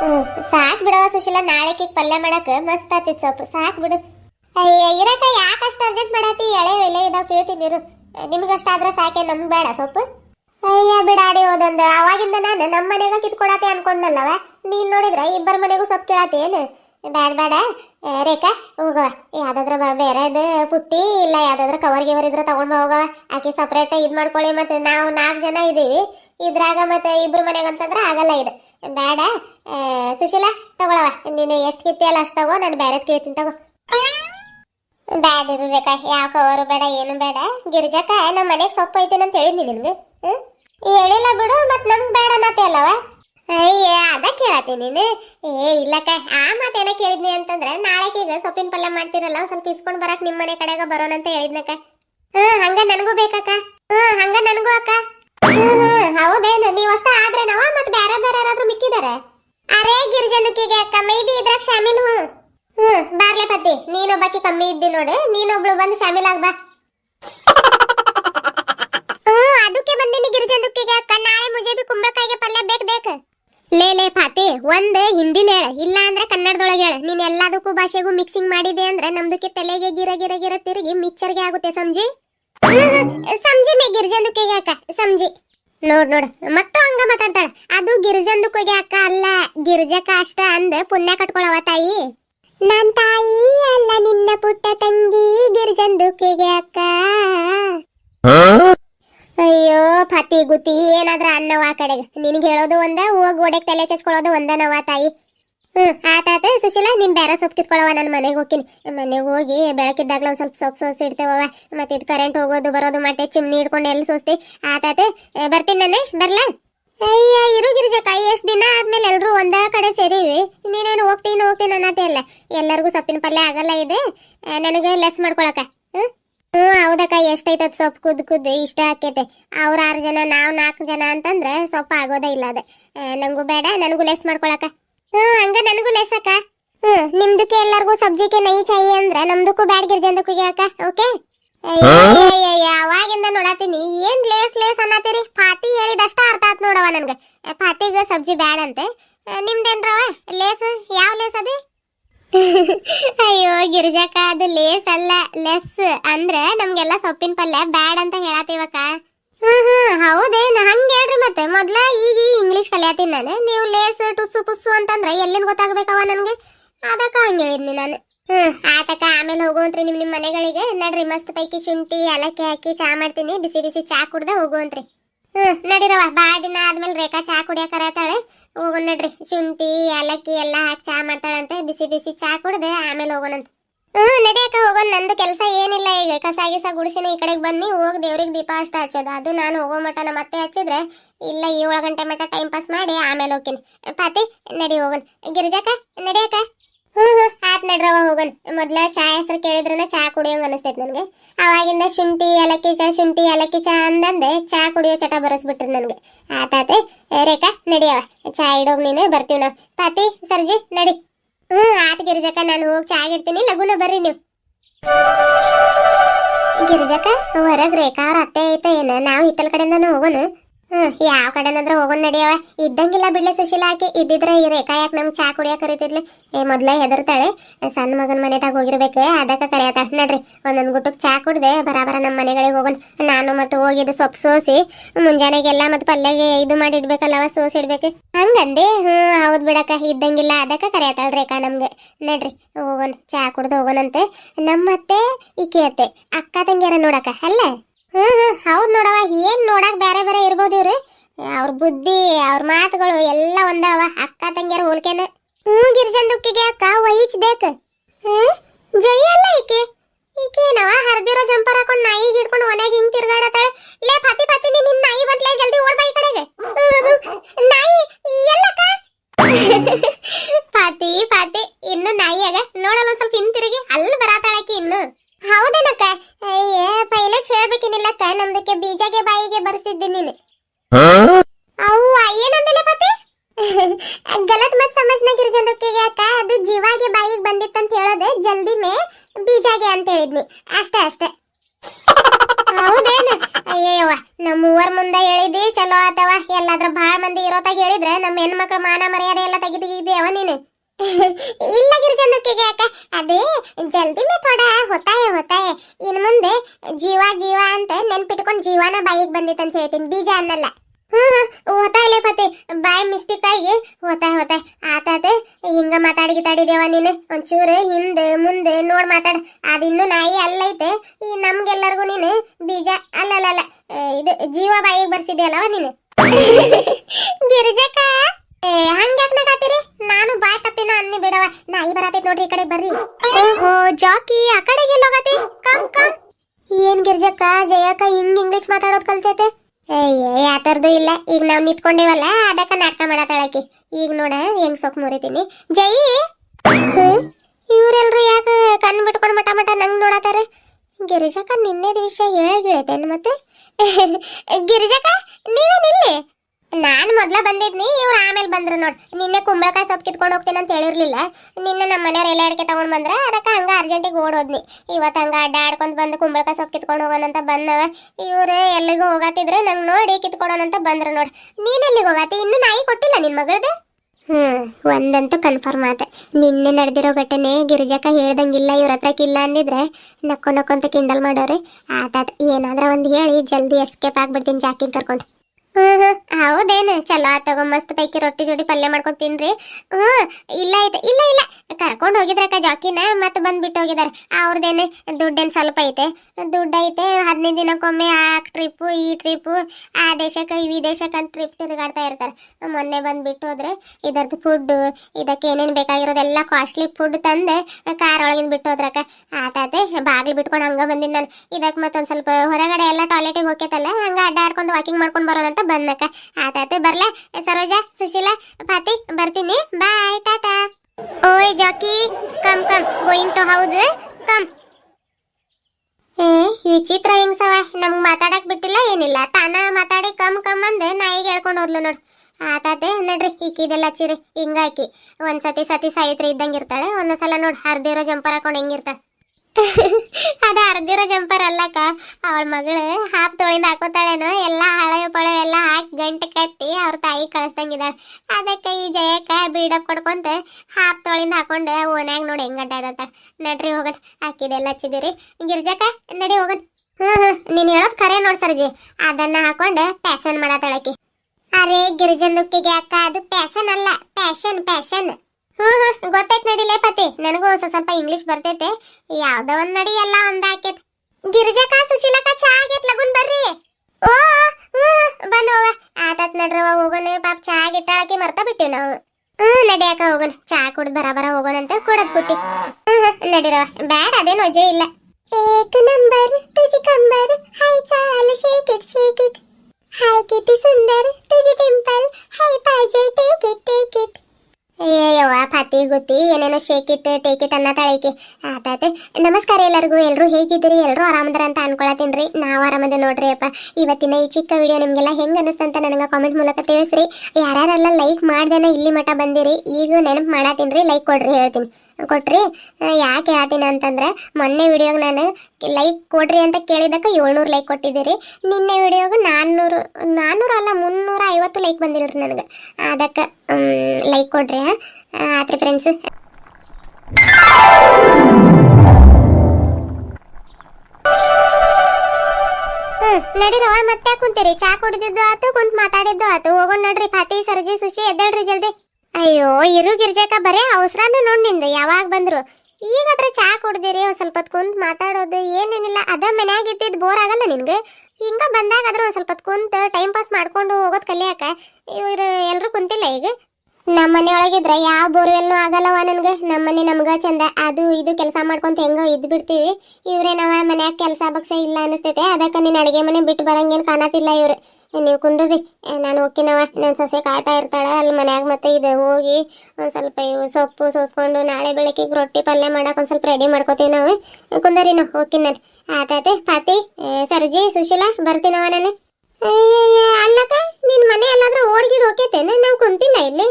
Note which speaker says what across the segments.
Speaker 1: ಸಾಕ್ ಬಿಡವ ಸುಶೀಲ ನಾಳೆಕ್ಕೆ ಪಲ್ಯ ಮಾಡಕ್ ಮಸ್ತ್ ಆತಿತ್ ಸೊಪ್ಪು, ಸಾಕ್ ಬಿಡು. ಅಯ್ಯ ಇರಕ ಯಾಕೆ ಅಷ್ಟು ಅರ್ಜೆಂಟ್ ಮಾಡತಿ? ಎಳೆ ಎಲೆ ಇದಾವ್ ಕೇಳ್ತಿದ್ದೀರು ಇರು. ನಿಮ್ಗಷ್ಟಾದ್ರೆ ಸಾಕೆ ನಮ್ಗೆ ಬೇಡ ಸೊಪ್ಪು. ಅಯ್ಯ, ಬಿಡಾಡಿ ಹೋದೊಂದು, ಅವಾಗಿಂದ ನಾನು ನಮ್ಮ ಮನೆಗ ಕಿತ್ಕೊಡತ್ತೆ ಅನ್ಕೊಂಡಲ್ಲವ ನೀನ್ ನೋಡಿದ್ರೆ ಇಬ್ಬರ ಮನೆಗೂ ಸೊಪ್ಪು ಕೇಳತ್ತೇನು ಏನು? ಬೇಡ ಬೇಡ ರೇಖಾ ಹೋಗವ ಯಾವ್ದಾದ್ರ ಬೇರೆ ಬೇರೆದು ಪುಟ್ಟಿ ಇಲ್ಲ, ಯಾವ್ದಾದ್ರ ಕವರ್ ಗಿವರ್ ಇದ್ರೆ ತಗೊಂಡ್ ಹೋಗ ಆಕಿ ಸಪ್ರೇಟ್ ಇದ್ ಮಾಡ್ಕೊಳ್ಳಿ ಮತ್ತೆ ನಾವು ನಾಲ್ಕು ಜನ ಇದೀವಿ. ಇದ್ರಾಗ ಮತ್ತೆ ಇಬ್ರು ಮನೆಗೆ ಅಂತಂದ್ರೆ ಆಗಲ್ಲ ಇದು. ಬೇಡ ಸುಶೀಲಾ ತಗೊಳವ ನೀನು ಎಷ್ಟು ಕಿತ್ತಿಯಲ್ಲ ಅಷ್ಟು ತಗೋ, ನಾನು ಬೇರೆ ಕೇಳ್ತೀನಿ ತಗೋ. ಬೇಡ ಇರು ರೇಖಾ, ಯಾವ ಕವರು ಬೇಡ, ಏನು ಬೇಡ. ಗಿರಿಜಕ್ಕ ನಮ್ಮ ಮನೆಗೆ ಸೊಪ್ಪು ಐತೇನೆ ಅಂತ ಹೇಳಿದ್ನಿ ನಿನ್ಗೆ. ಹ್ಮ್? ಹೇಳಿಲ್ಲ ಬಿಡು ಮತ್ತೆ ನಮ್ಗೆ ಬೇಡ ಅನ್ನತ್ತೆ ಅಲ್ಲವ ಅಯ್ಯ ಅದ ಕೇಳತ್ತಿ ನೀನು. ಏ, ಇಲ್ಲಕ್ಕ, ಆ ಮಾತೇನ ಕೇಳಿದ್ನಿ ಅಂತಂದ್ರೆ ನಾಳೆಗೆ ಈಗ ಸೊಪ್ಪಿನ ಪಲ್ಯ ಮಾಡ್ತಿರಲ್ಲ ಸ್ವಲ್ಪ ಇಸ್ಕೊಂಡು ಬರಕ್ ನಿಮ್ಮ ಮನೆ ಕಡೆಗ ಬರೋಣ ಅಂತ ಹೇಳಿದ್ನಕ್ಕ. ಹ್ಮ್, ಹಂಗ ನನಗೂ ಬೇಕಕ್ಕ. ಹ್ಮ್, ಹಂಗ ನನಗೂ ಅಕ್ಕ. ಹ್ಮ್ ಹೌದೇನು, ನೀವು ಅಷ್ಟ ಆದ್ರೆ ನಾವ ಮತ್ ಬೇರೆ ಬೇರೆ ಯಾರಾದ್ರೂ ಮಿಕ್ಕಿದಾರೆ? ಅರೇ ಗಿರಿಜನಕ್ಕಿಗೆ ಅಕ್ಕ, ಮೈ ಬಿ ಇದ್ರಾಗ ಶಾಮಿಲ್ ಹ್ಞೂ ಹ್ಮ್, ಬಾರ್ಲೆ ಪತಿ ನೀನೊಬ್ಬಾಕಿ ಕಮ್ಮಿ ಇದ್ದಿ ನೋಡು, ನೀನೊಬ್ಳು ಬಂದು ಶಾಮಿಲ್ ಆಗ್ಬಾ. ಹ್ಮ್, ಅದಕ್ಕೆ ಬಂದಿನಿ ಗಿರಿಜಂದುಕ್ಕಿಗೆ ಅಕ್ಕ, ನಾಳೆ ಮುಜೆಬಿ ಕುಂಬಳಕಾಯಿಗೆ ಪಲ್ಯ ಬೇಕ್ ಬೇಕ್. ಲೇ ಲೇ, ಫಾತಿ, ಒಂದ್ ಹಿಂದಿಲ್ ಹೇಳ. ಇಲ್ಲ ಅಂದ್ರೆ ಕನ್ನಡದೊಳಗೆ ಹೇಳ. ನೀನ್ ಎಲ್ಲದಕ್ಕೂ ಭಾಷೆಗೂ ಮಿಕ್ಸಿಂಗ್ ಮಾಡಿದೆ ಅಂದ್ರೆ ನಮ್ದಕ್ಕೆ ತಲೆಗೆ ಗಿರ ಗಿರ ಗಿರ ತಿರುಗಿ ಮಿಕ್ಸರ್ಗೆ ಆಗುತ್ತೆ ಸಂಜಿ ಸಂಜಿ ಮೇ ಗಿರಿಜಂದುಕ್ಕಿಗೆ ಅಕ್ಕ ಸಂಜಿ ನೋಡ್ ನೋಡ್. ಮತ್ತ ಹಂಗ ಮಾತಾಡ್ತಾಳ. ಅದು ಗಿರಿಜಂದುಕ್ಕಿಗೆ ಅಕ್ಕ ಅಲ್ಲ. ಗಿರ್ಜಕ ಅಷ್ಟ ಅಂದ ಪುಣ್ಯ ಕಟ್ಕೊಳವ ತಾಯಿ. ನನ್ ತಾಯಿ ಅಲ್ಲ ನಿನ್ನ ಪುಟ್ಟ ತಂಗಿ ಗಿರಿಜಂದುಕ್ಕಿಗೆ ಅಕ್ಕ. ಅಯ್ಯೋ, ಪತಿ ಗುತಿ, ಏನಾದ್ರ ಅನ್ನವ ಆ ಕಡೆಗೆ. ನಿನಗೆ ಹೇಳೋದು ಒಂದ ಹೋಗಿ ಓಡೆಗೆ ತಲೆ ಚಚ್ಕೊಳ್ಳೋದು ಒಂದ ನವ ತಾಯಿ. ಹ್ಮ್ ಆತಾತ ಸುಶೀಲ, ನಿನ್ ಬೇರೆ ಸೊಪ್ಪು ಕಿತ್ಕೊಳ್ಳವ ನನ್ನ ಮನೆಗೆ ಹೋಗ್ತೀನಿ. ಮನೆಗೆ ಹೋಗಿ ಬೆಳಕಿದ್ದಾಗ್ಲ ಒಂದ್ ಸ್ವಲ್ಪ ಸೊಪ್ಪು ಸೋಸಿ ಇಡ್ತೇವವ ಮತ್ತೆ ಇದು ಕರೆಂಟ್ ಹೋಗೋದು ಬರೋದು ಮತ್ತೆ ಚಿಮ್ನಿ ಹಿಡ್ಕೊಂಡು ಎಲ್ಲಿ ಸೋಸ್ತಿ? ಆತಾತ ಬರ್ತೀನಿ ನಾನೇ. ಬರ್ಲಾ? ಅಯ್ಯ, ಇರು ಗಿರಿಜಕ್ಕ ಎಷ್ಟು ದಿನ ಆದ್ಮೇಲೆ ಎಲ್ರು ಒಂದ ಕಡೆ ಸೇರಿವಿ. ನೀನೇನು ಹೋಗ್ತೀನಿ ಹೋಗ್ತೀನಿ ಅನ್ನತ್ತೆ ಅಲ್ಲ ಎಲ್ಲರಿಗೂ ಸೊಪ್ಪಿನ ಪಲ್ಯ ಆಗಲ್ಲ ಇದೆ. ನನಗೆ ಲೆಸ್ ಮಾಡ್ಕೊಳಕ. ಹ್ಮ್? ಹ್ಮ್ ಹೌದಕ್ಕ, ಎಷ್ಟೈತದ ಸೊಪ್ಪು ಕುದ್ ಕುದ್ ಇಷ್ಟ ಆಕೈತೆ ಅವ್ರ ಆರು ಜನ, ನಾವ್ ನಾಲ್ಕು ಜನ ಅಂತಂದ್ರೆ ಸೊಪ್ಪು ಆಗೋದೇ ಇಲ್ಲ ಅದ. ನಂಗೂ ಬೇಡ, ನನಗೂ ಲೆಸ್ ಮಾಡ್ಕೊಳಕ ಹ್ಮ್ ಹಂಗ ನನಗೂ ಲೆಸ್ ಅಕ್ಕ. ಹ್ಮ್ ನಿಮ್ದಕ್ಕೆ ಎಲ್ಲಾರ್ಗೂ ಸಬ್ಜಿಗೆ ನೈ ಚಾಯಿ ಅಂದ್ರ ನಮ್ದಕ್ಕೂ ಬ್ಯಾಡ್ ಗಿರ್ಜಂದಕ್ಕೂ ಅಕ್ಕ, ಓಕೆ? ಯಾವಾಗಿಂದ ನೋಡತ್ತೀನಿ, ಏನ್ ಲೇಸ್ ಲೇಸ್ ಅನ್ನತ್ತೀರಿ? ಫಾತಿ ಹೇಳಿದಷ್ಟ ಅರ್ಥ ಆತ್ ನೋಡವ ನನ್ಗೆ. ಪಾತಿಗೆ ಸಬ್ಜಿ ಅಂತೆ ನಿಮ್ದೇನ್ರವ ಲೇಸ್ ಅಯ್ಯೋ, ಗಿರಿಜಕ್ಕ, ಅದು ಲೇಸ್ ಅಲ್ಲ. ಲೆಸ್ ಅಂದ್ರೆ ನಮ್ಗೆಲ್ಲ ಸೊಪ್ಪಿನ ಪಲ್ಯ ಬ್ಯಾಡ್ ಅಂತ ಹೇಳತ್ತೀವಕ್ಕ ಹ್ಮ್ ಹ್ಮ್, ಹೌದೇನ್? ಹಂಗೆ ಹೇಳ್ರಿ ಮತ್ತೆ. ಮೊದ್ಲ ಈಗ ಇಂಗ್ಲಿಷ್ ಕಲಿಯತ್ತೀನಿ ನಾನು. ನೀವು ಲೇಸ್, ಟುಸ್ಸು, ಪುಸ್ಸು ಅಂತಂದ್ರೆ ಎಲ್ಲಿಂದ ಗೊತ್ತಾಗ್ಬೇಕವ ನನಗೆ? ಅದಕ್ಕ ಹಂಗ ಹೇಳಿದ್ನಿ ನಾನು. ಹ್ಮ್, ಆತಕ್ಕ, ಆಮೇಲೆ ಹೋಗುವಂತ್ರಿ ನಿಮ್ ನಿಮ್ ಮನೆಗಳಿಗೆ. ನಡ್ರಿ, ಮಸ್ತ್ ಪೈಕಿ ಶುಂಠಿ, ಏಲಕ್ಕಿ ಹಾಕಿ ಚಾ ಮಾಡ್ತೀನಿ. ಬಿಸಿ ಬಿಸಿ ಚಾ ಕುಡ್ದ ಹೋಗುವಂತ್ರಿ. ಹ್ಮ್ ನಡಿರವ ಬಾಳ ದಿನ ಆದ್ಮೇಲೆ ರೇಖಾ ಚಾ ಕುಡಿಯಕರತಾಳೆ ಹೋಗೋಣ ನಡ್ರಿ. ಶುಂಠಿ, ಏಲಕ್ಕಿ ಎಲ್ಲ ಹಾಕಿ ಚಾ ಮಾಡ್ತಾಳಂತೆ. ಬಿಸಿ ಬಿಸಿ ಚಾ ಕುಡ್ದೆ ಆಮೇಲೆ ಹೋಗೋಣಂತ ಹ್ಮ್ ನಡಿಯಕ್ಕ ಹೋಗೋಣ. ನಂದು ಕೆಲಸ ಏನಿಲ್ಲ ಈಗ. ಕಸ ಗಿಸ ಗುಡಿಸಿನ, ಈ ಕಡೆಗೆ ಬನ್ನಿ. ಹೋಗಿ ದೇವ್ರಿಗೆ ದೀಪ ಅಷ್ಟ ಹಚ್ಚೋದು. ಅದು ನಾನು ಹೋಗೋ ಮಟ್ಟ ನಮ್ಮ ಮತ್ತೆ ಹಚ್ಚಿದ್ರೆ ಇಲ್ಲ ಏಳು ಗಂಟೆ ಮಟ ಟೈಮ್ ಪಾಸ್ ಮಾಡಿ ಆಮೇಲೆ ಹೋಗ್ತೀನಿ. ಪಾತಿ, ನಡಿ ಹೋಗೋಣ. ಗಿರಿಜಾಕ ನಡಿಯಕ್ಕ ಹ್ಮ್ ಹ್ಮ್. ಆತ್ ನಡ್ರವ ಹೋಗನ್. ಮೊದ್ಲ ಚಾ ಹೆಸರು ಕೇಳಿದ್ರನ ಚಾ ಕುಡಿಯೋಂಗ ಅನಿಸ್ತೈತಿ ನನಗೆ. ಅವಾಗಿಂದ ಶುಂಠಿ, ಏಲಕ್ಕಿ ಚಾ, ಶುಂಠಿ, ಏಲಕ್ಕಿ ಚಾ ಅಂದಂದೆ ಚಾ ಕುಡಿಯೋ ಚಟ ಬರಸ್ಬಿಟ್ರಿ ನನಗೆ. ಆತಾತೆ ರೇಖಾ ನಡಿಯವ ಚಾ ಇಡೋಗ್ ನೀನು, ಬರ್ತೀವಿ ನಾವು. ಪಾತಿ, ಸರ್ಜಿ, ನಡಿ. ಹ್ಮ್, ಆತ್ ಗಿರಿಜಕ್ಕ ನಾನು ಹೋಗಿ ಚಾ ಇಡ್ತೀನಿ. ಲಗುನ ಬರ್ರಿ ನೀವು. ಗಿರಿಜಕ್ಕ ಹೊರಗ್ ರೇಖಾ ಅವ್ರ ಅತ್ತೆ ಐತೆ ಏನ, ನಾವು ಹಿತ್ತಲ ಕಡೆಯಿಂದನೂ ಹೋಗೋಣ ಹ್ಮ್. ಯಾವ ಕಡೆನಾದ್ರ ಹೋಗೋಣ ನಡೆಯವ ಇದ್ದಂಗಿಲ್ಲ ಬಿಡ್ಲೆ ಸುಶೀಲ ಆಕೆ. ಇದ್ದಿದ್ರೆ ಈ ರೇಖಾ ಯಾಕೆ ನಮ್ಗೆ ಚಾ ಕುಡಿಯಾಕ ಕರಿತಿದ್ಲಿ. ಏ, ಮೊದ್ಲೇ ಹೆದರ್ತಾಳೆ. ಸಣ್ಣ ಮಗನ ಮನೆದಾಗ ಹೋಗಿರ್ಬೇಕು ಅದಕ್ಕೆ ಕರೆಯತಾಳ. ನಡ್ರಿ, ಒಂದೊಂದು ಗುಟ್ಟಕ್ ಚಾ ಕುಡ್ದೆ. ಬರಾಬರ ನಮ್ಮ ಮನೆಗಳಿಗೆ ಹೋಗೋಣ. ನಾನು ಮತ್ತೆ ಹೋಗಿದ್ದು ಸೊಪ್ಪು ಸೋಸಿ, ಮುಂಜಾನೆಗೆಲ್ಲ ಮತ್ತೆ ಪಲ್ಯಗೆ ಇದು ಮಾಡಿ ಇಡ್ಬೇಕಲ್ಲವ, ಸೋಸಿ ಇಡ್ಬೇಕು. ಹಂಗಂದೆ? ಹ್ಮ್, ಹೌದ್ ಬಿಡಕ್ಕ. ಇದ್ದಂಗಿಲ್ಲ. ಅದಕ್ಕೆ ಕರೆಯತಾಳ ರೇಖಾ ನಮ್ಗೆ. ನಡ್ರಿ, ಹೋಗೋಣ. ಚಾ ಕುಡ್ದು ಹೋಗೋಣಂತೆ. ನಮ್ಮತ್ತೆ ಈಕೆ ಅತ್ತೆ. ಅಕ್ಕ, ತಂಗಿಯರ ನೋಡಕ್ಕ, ಅಲ್ಲ? ಹ್ಮ್ ಹ್ಮ್. ಹೌದ್ ನೋಡವ ಏನ್ ನೋಡಕ್ ಬೇರೆ ಬೇರೆ ಇರ್ಬೋದು ಇವ್ರು. ಅವ್ರ ಬುದ್ಧಿ, ಅವ್ರ ಮಾತುಗಳು ಎಲ್ಲ ಒಂದವ. ಅಕ್ಕ ತಂಗಿಯರ ಹೋಲ್ಕೆನ. ಹ್ಮ್ ಗಿರ್ಜಂದುಕ್ಕಿಗೆ ಅಕ್ಕ ವಹಿಚ್ ಬೇಕ. ಹ್ಮ್ ಜೈ ಅಲ್ಲ ಈಕೆ. ಈಕೆ ಏನವ ಹರಿದಿರೋ ಜಂಪರ್ ಹಾಕೊಂಡ್ ನಾಯಿ ಹಿಡ್ಕೊಂಡು ಒನೆಗೆ ಹಿಂಗ್ ತಿರ್ಗಾಡತ್ತಾಳೆ. ಲೇ ಪತಿ ಪತಿ ನಿನ್ನ ನಿನ್ ನಾಯಿ ಬಂತ್ಲೇ ಜಲ್ದಿ ಓಡ್ ಬಾ ಈ ಕಡೆಗೆ. Huh? ಇನ್ ಮುಂದೆ ಜೀವ ಜೀವ ಅಂತ ನೆನ್ಪಿಟ್ಕೊಂಡ್ ಜೀವನ ಬಾಯಿಗೆ ಬಂದಿತ್ತು ಅಂತ ಹೇಳ್ತೀನಿ. ಬೀಜ ಅನ್ನಲ್ಲ. ಹೊತ್ತಾಯ್ಲೆ ಪತಿ. ಬಾಯಿ ಮಿಸ್ಟೇಕ್ ಆಗಿ ಹೋತಾ ಹೊತ್ತಾಯ್ ಆತಾತೆ ಹಿಂಗ ಮಾತಾಡಿ ಗಿತಾಡಿದೇವ ನೀನು. ಒಂಚೂರು ಹಿಂದೆ, ಮುಂದೆ ನೋಡ್ ಮಾತಾಡ. ಅದಿನ್ನು ನಾಯಿ ಅಲ್ಲೈತೆ. ಈ ನಮ್ಗೆಲ್ಲರಿಗೂ ನೀನು ಬೀಜ ಅಲ್ಲಲ್ಲ ಇದು ಜೀವ ಬಾಯಿಗೆ ಬರ್ಸಿದ್ಯಲ್ಲವ ನೀನು? ಗಿರಿಜಕ್ಕ? ಏ ಹಂಗ್ಯಾಕ್ ನಗಾತೀರಿ? ನಾನು ಬಾಯ್ ತಪ್ಪಿನ ಅನ್ನಿ ಬಿಡವ ನಾಯಿ ಬರತೈತ್ ನೋಡ್ರಿ ಈ ಕಡೆ ಬರ್ರಿ. ಓಹೋ, ಜಾಕಿ, ಆ ಕಡೆಗೆ ಹೋಗತಿ? Come come. ಏನ್ ಗಿರ್ಜಕ್ಕ, ಜಯಕ್ಕ ಹಿಂಗ್ ಇಂಗ್ಲಿಷ್ ಮಾತಾಡೋದ್ ಕಲ್ತೈತೆ? ಏಯ್ ಯಾತರದು ಇಲ್ಲ. ಈಗ ನಾವ್ ನಿಂತ್ಕೊಂಡಿವಲ್ಲ, ಅದಕ್ಕ ನಾಟಕ ಮಾಡತಾಳಕಿ. ಈಗ ನೋಡ, ಹೆಂಗ್ ಸೊಕ್ ಮುರಿತೀನಿ. ಜೈ! ಇವ್ರೆಲ್ರು ಯಾಕೆ ಕಣ್ ಬಿಟ್ಕೊಂಡ್ ಮಟ ಮಟ ನಂಗ್ ನೋಡತಾರೆ? ಗಿರಿಜಕ್ಕ ನಿನ್ನೆದ ವಿಷಯ ಹೇಳೇತೇನ್ ಮತ್ತೆ? ಗಿರಿಜಕ್ಕ ನೀವೇನಿಲ್ಲಿ ನಾನ್ ಮೊದ್ಲ ಬಂದಿದ್ನಿ, ಇವ್ರು ಆಮೇಲೆ ಬಂದ್ರು ನೋಡ್. ನಿನ್ನೆ ಕುಂಬಳಕಾಯಿ ಸೊಪ್ಪು ಕಿತ್ಕೊಂಡು ಹೋಗ್ತೀನಿ ಅಂತ ಹೇಳಿರ್ಲಿಲ್ಲ. ನಿನ್ನೆ ನಮ್ಮ ಮನೆಯವ್ರ ಎಲ್ಲ ಅಡಿಕೆ ತಗೊಂಡ್ ಬಂದ್ರ, ಅದಕ್ಕೆ ಹಂಗ ಅರ್ಜೆಂಟಿಗೆ ಓಡೋದ್ನಿ. ಇವತ್ತು ಹಂಗ ಅಡ್ಡ ಆಡ್ಕೊಂಡ್ ಬಂದು ಕುಂಬಳಕಾಯಿ ಸೊಪ್ಪು ಕಿತ್ಕೊಂಡು ಹೋಗೋಣಂತ ಬಂದವ. ಇವ್ರು ಎಲ್ಲಿಗೂ ಹೋಗತ್ತಿದ್ರೆ ನಂಗೆ ನೋಡಿ ಕಿತ್ಕೊಡೋಣಂತ ಬಂದ್ರು ನೋಡ್. ನೀನ್ ಎಲ್ಲಿಗೆ ಹೋಗತಿ? ಇನ್ನು ನಾಯಿ ಕೊಟ್ಟಿಲ್ಲ ನಿನ್ ಮಗಳದೆ? ಹ್ಮ್, ಒಂದಂತೂ ಕನ್ಫರ್ಮ್ ಆತ. ನಿನ್ನೆ ನಡೆದಿರೋ ಘಟನೆ ಗಿರಿಜಕ್ಕ ಹೇಳ್ದಂಗಿಲ್ಲ, ಇವ್ರ ಹತ್ರಕ್ಕಿಲ್ಲ ಅಂದಿದ್ರೆ ನಕ್ಕೊಂಡ್ ನಕ್ಕೊಂತ ಕಿಂಡಲ್ ಮಾಡೋರಿ. ಆತಾತ ಏನಾದ್ರ ಒಂದ್ ಹೇಳಿ, ಜಲ್ದಿ ಎಸ್ಕೇಪ್ ಆಗ್ಬಿಡ್ತೀನಿ ಜಾಕಿನ್ ಕರ್ಕೊಂಡು. ಹೌದೇನು? ಚಲೋ ಆತಗೋ ಮಸ್ತ್ ಪೈಕಿ ರೊಟ್ಟಿ ಜೋಡಿ ಪಲ್ಯ ಮಾಡ್ಕೊಂಡ್ ತಿನ್ರಿ. ಇಲ್ಲ ಐತೆ ಇಲ್ಲ ಇಲ್ಲ. ಕರ್ಕೊಂಡ್ ಹೋಗಿದ್ರಕ್ಕ ಜಾಕಿನ, ಮತ್ತೆ ಬಂದ್ಬಿಟ್ಟು ಹೋಗಿದಾರೆ. ಅವ್ರದೇನು ದುಡ್ಡೇನ್ ಸ್ವಲ್ಪ ಐತೆ. ದುಡ್ಡು ಐತೆ, ಹದಿನೈದು ದಿನಕ್ಕೊಮ್ಮೆ ಆ ಟ್ರಿಪ್ಪು ಈ ಟ್ರಿಪ್ಪು ಆ ದೇಶಕ್ಕೆ, ಈ ದೇಶಕ್ಕೆ ಅಂತ ಟ್ರಿಪ್ ತಿರುಗಾಡ್ತಾ ಇರ್ತಾರೆ. ಮೊನ್ನೆ ಬಂದ್ಬಿಟ್ಟು ಹೋದ್ರೆ ಇದರದ್ದು ಫುಡ್ ಇದಕ್ಕೆ ಏನೇನ್ ಬೇಕಾಗಿರೋದೆಲ್ಲ ಕಾಸ್ಟ್ಲಿ ಫುಡ್ ತಂದೆ ಕಾರ್ ಒಳಗಿಂದ ಬಿಟ್ಟು ಹೋದ್ರಕ್ಕ. ಆತಾತೆ ಬಾಗಿಲು ಬಿಟ್ಕೊಂಡು ಹಂಗ ಬಂದಿದ್ದು ನಾನು. ಇದಕ್ಕೆ ಮತ್ತೊಂದ್ ಸ್ವಲ್ಪ ಹೊರಗಡೆ ಎಲ್ಲ ಟಾಯ್ಲೆಟಿಗೆ ಹೋಗ್ಯತಲ್ಲ, ಹಂಗ ಅಡ್ಡಾಡ್ಕೊಂಡು ವಾಕಿಂಗ್ ಮಾಡ್ಕೊಂಡು ಬರೋಣ ಅಂತ ಬಂದಕ್ಕ. ಆತಾತೆ ಬರ್ಲ. ಸರೋಜಾ, ಸುಶೀಲಾ, ಪಾತಿ, ಬರ್ತೀನಿ. Bye tata. ಓಯ್, Jackie. Come come going to house come ಏ, ವಿಚಿತ್ರ ಹೆಂಗ್ಸವ ನಮ್ಗ್ ಮಾತಾಡಕ್ ಬಿಟ್ಟಿಲ್ಲ, ಏನಿಲ್ಲ. ತಾನ ಮಾತಾಡಿ ಕಮ್ ಕಮ್ ಅಂದೆ ನಾಯಿಗೆ ಹೇಳ್ಕೊಂಡು ಹೋದ್ಲು ನೋಡ್. ಆತಾತೆ ನಡ್ರಿ ಈಕಿದೆಲ್ಲ ಹಚ್ಚಿರಿ ಹಿಂಗಾಕಿ. ಒಂದ್ಸತಿ ಸತಿ ಸಾವಿತ್ರಿ ಇದ್ದಂಗ ಇರ್ತಾಳೆ ಒಂದೊಂದ್ಸಲ ನೋಡ್, ಹರ್ದಿರೋ ಜಂಪರ್ ಹಾಕೊಂಡು ಹೆಂಗಿರ್ತಾಳೆ ಅದ ಅರ್ದಿರೋ ಜಂಪರ್ ಅಲ್ಲಕ್ಕ. ಅವಳ ಮಗಳು ಹಾಪ್ ತೋಳಿಂದ ಹಾಕೋತಾಳೇನೋ, ಎಲ್ಲ ಹಳೆ ಪಳೆ ಎಲ್ಲ ಹಾಕಿ ಗಂಟೆ ಕಟ್ಟಿ ಅವ್ರ ತಾಯಿ ಕಳಿಸ್ದಂಗಿದ್ದಾಳೆ. ಅದಕ್ಕೆ ಈ ಜಯಕ್ಕ ಬೀಡಪ್ ಕೊಡ್ಕೊಂತ ಹಾಪ್ ತೊಳಿಂದ ಹಾಕೊಂಡು ಓನ್ಯಾಗ ನೋಡಿ ಹೆಂಗ್ ಅಡ್ಡಾಡತ್ತಾಳ ನಡ್ರಿ ಹೋಗನ್ ಹಾಕಿದೆಲ್ಲ ಹಚ್ಚಿದಿರಿ ಗಿರ್ಜಕ್ಕ ನಡಿ ಹೋಗನ್. ಹ್ಮ್ ಹ್ಮ್, ನೀನ್ ಹೇಳೋದ್ ಖರೆ ನೋಡ್ ಸರ್ಜಿ. ಅದನ್ನ ಹಾಕೊಂಡು ಪ್ಯಾಸನ್ ಮಾಡತ್ತಾಳಕಿ ಅರೆ ಗಿರಿಜಂದುಕ್ಕಿಗೆ ಅಕ್ಕ, ಅದು ಪ್ಯಾಸನ್ ಅಲ್ಲ ಪ್ಯಾಶನ್ ಪ್ಯಾಶನ್ ಹ್ಮ್ ಹ್ಮ್ ಗೊತ್ತೈತ್ ನಡಿಲೇ ಪತಿ. ನನಗೂ ಸ್ವಲ್ಪ ಸ್ವಲ್ಪ ಇಂಗ್ಲಿಷ್ ಬರ್ತೈತೆ. ಯಾವ್ದೋ ಒಂದ್ ನಡಿ ಎಲ್ಲ ಒಂದ್ ಹಾಕೈತ್ ಗಿರಿಜಕ್ಕ ಸುಶೀಲಕ್ಕ ಚಾ ಆಗೈತ್ ಲಗುನ್ ಬರ್ರಿ. ಓ ಬಂದವ ಆತತ್ ನಡ್ರವ ಹೋಗೋಣ ಪಾಪ. ಚಾ ಗಿಟ್ಟಾಳಕ್ಕೆ ಮರ್ತ ಬಿಟ್ಟಿವ್ ನಾವು. ಹ್ಮ್ ನಡಿಯಾಕ ಹೋಗೋಣ. ಚಾ ಕುಡ್ದು ಬರ ಬರ ಹೋಗೋಣ ಅಂತ ಕೊಡದ್ ಕುಟ್ಟಿ. ಹ್ಮ್ ಹ್ಮ್, ನಡಿರವ ಬ್ಯಾಡ ಅದೇನು ವಜೆ ಇಲ್ಲ. ಏಕ್ ನಂಬರ್ ತುಜಿ ಕಂಬರ್. ಹೈ ಚಾಲ್ ಶೇಕ್ ಇಟ್ ಶೇಕ್ ಇಟ್ ಹೈ ಕಿಟಿ ಸುಂದರ್ ತುಜಿ ಡಿಂಪಲ್. ಹೈ ಪಾಜೆ ಟೇಕ್ ಇಟ್ ಟೇಕ್ ಇಟ್ ಅಯ್ಯವ್ವ ಫಾತಿ ಗುತ್ತಿ, ಏನೇನೋ ಶೇಕ್ ಇಟ್ ಟೇಕ್ ಇಟ್ ಅನ್ನೋ ತಾಳೈಕಿ. ಆತಾತೆ. ನಮಸ್ಕಾರ ಎಲ್ಲರಿಗೂ. ಎಲ್ಲರೂ ಹೇಗಿದ್ದೀರಿ? ಎಲ್ಲರೂ ಆರಾಮದ್ರ ಅಂತ ಅನ್ಕೊಳತೀನ್ರಿ ನಾವು ಆರಾಮದ ನೋಡ್ರಿ ಅಪ್ಪ. ಇವತ್ತಿನ ಈ ಚಿಕ್ಕ ವಿಡಿಯೋ ನಿಮಗೆಲ್ಲ ಹೆಂಗ್ ಅನಿಸ್ತಂತ ನನಗೆ ಕಾಮೆಂಟ್ ಮೂಲಕ ತಿಳಿಸ್ರಿ. ಯಾರ್ಯಾರೆಲ್ಲ ಲೈಕ್ ಮಾಡ್ದೇನ, ಇಲ್ಲಿ ಮಠ ಬಂದಿರಿ, ಈಗ ನೆನಪು ಮಾಡತೀನ್ರಿ ಲೈಕ್ ಕೊಡ್ರಿ ಹೇಳ್ತೀನಿ. ಕೊಟ್ರಿ. ಯಾಕೆ ಹೇಳ್ತೀನಿ ಅಂತಂದ್ರೆ, ಮೊನ್ನೆ ವಿಡಿಯೋಗೆ ನಾನು ಲೈಕ್ ಕೊಡ್ರಿ ಅಂತ ಕೇಳಿದಕ್ಕೆ ಏಳ್ನೂರು ಲೈಕ್ ಕೊಟ್ಟಿದ್ದೀರಿ. ನಿನ್ನೆ ವಿಡಿಯೋಗೆ ನಾನ್ನೂರು ನಾನ್ನೂರು ಅಲ್ಲ, ಮುನ್ನೂರ ಐವತ್ತು ಲೈಕ್ ಬಂದಿಲ್ರಿ ನನಗೆ. ಅದಕ್ಕೆ ಲೈಕ್ ಕೊಡ್ರಿ ಆತ್ರಿ ಫ್ರೆಂಡ್ಸ್ ನಡೀರವ ಮತ್ತೆ ಕುಂತೀರಿ? ಚಾ ಕುಡಿದಿದ್ದು ಆತು, ಕುಂತ್ ಮಾತಾಡಿದ್ದು ಆತು. ಹೋಗೋಣ ನೋಡ್ರಿ ಫಾತಿ ಸರ್ಜಿ, ಸುಶಿ, ಎದ್ದೇಳ್ರಿ ಜಲ್ದಿ. ಅಯ್ಯೋ, ಇರು ಗಿರ್ಜಾಕ ಬರೇ ಅವಸರನ ನೋಡ್ ನಿಂದು, ಯಾವಾಗ ಬಂದ್ರು. ಈಗ ಚಾ ಕುಡ್ದಿರಿ, ಒಂದ್ ಸ್ವಲ್ಪ ಕುಂತ್ ಮಾತಾಡೋದು, ಏನೇನಿಲ್ಲ, ಅದ ಮನ್ಯಾಗ ಇದ್ದಿದ್ ಬೋರ್ ಆಗಲ್ಲ ನಿನ್ಗೆ. ಹಿಂಗ ಬಂದಾಗ ಆದ್ರೆ ಒಂದ್ ಸ್ವಲ್ಪ ಕುಂತ ಟೈಮ್ ಪಾಸ್ ಮಾಡ್ಕೊಂಡು ಹೋಗೋದ್ ಕಲಿಯಾಕ, ಇವ್ರು ಎಲ್ರು ಕುಂತಿಲ್ಲ ಈಗ. ನಮ್ಮ ಮನೆಯೊಳಗಿದ್ರೆ ಯಾವ ಬೋರ್ವೆಲ್ನು ಆಗಲ್ಲವ ನನ್ಗೆ. ನಮ್ಮ ಮನೆ ನಮ್ಗ ಚಂದ, ಅದು ಇದು ಕೆಲಸ ಮಾಡ್ಕೊಂತ ಹೆಂಗೋ ಇದ್ ಬಿಡ್ತೀವಿ. ಇವ್ರೇನವ ಮನ್ಯಾಗ ಕೆಲಸ ಬಗ್ಸ ಇಲ್ಲ ಅನಿಸ್ತೈತೆ, ಅದಕ್ಕೆ ನೀನ್ ಅಡಿಗೆ ಮನೆ ಬಿಟ್ಟು ಬರಂಗೇನ್ ಕಾಣತಿಲ್ಲ ಇವ್ರು. ನೀವು ಕುಂಡ್ರಿ ನಾನು ಹೋಗಿನವ ನನ್ನ ಸೊಸೆ ಕಾಯ್ತಾ ಇರ್ತಾಳೆ. ಅಲ್ಲಿ ಮನ್ಯಾಗ ಮತ್ತೆ ಇದು ಹೋಗಿ ಒಂದು ಸ್ವಲ್ಪ ಇವು ಸೊಪ್ಪು ಸೋಸ್ಕೊಂಡು ನಾಳೆ ಬೆಳಕಿಗೆ ರೊಟ್ಟಿ ಪಲ್ಯ ಮಾಡಕ್ಕೆ ಒಂದು ಸ್ವಲ್ಪ ರೆಡಿ ಮಾಡ್ಕೋತೀವಿ ನಾವು. ಕುಂದರಿ ನಾವು ಹೋಗ್ತೀನಿ ಆತಾತೆ ಪಾತಿ ಸರ್ಜಿ, ಸುಶೀಲಾ, ಬರ್ತೀನವ ನಾನು. ಅಲ್ಲಕ್ಕ ನಿನ್ನ ಮನೆ ಎಲ್ಲಾದ್ರೂ ಓಡ್ಗಿಡ್ ಹೋಗ್ಯತೇನೆ ನಾವು ಕುಂತಿನ ಇಲ್ಲಿ.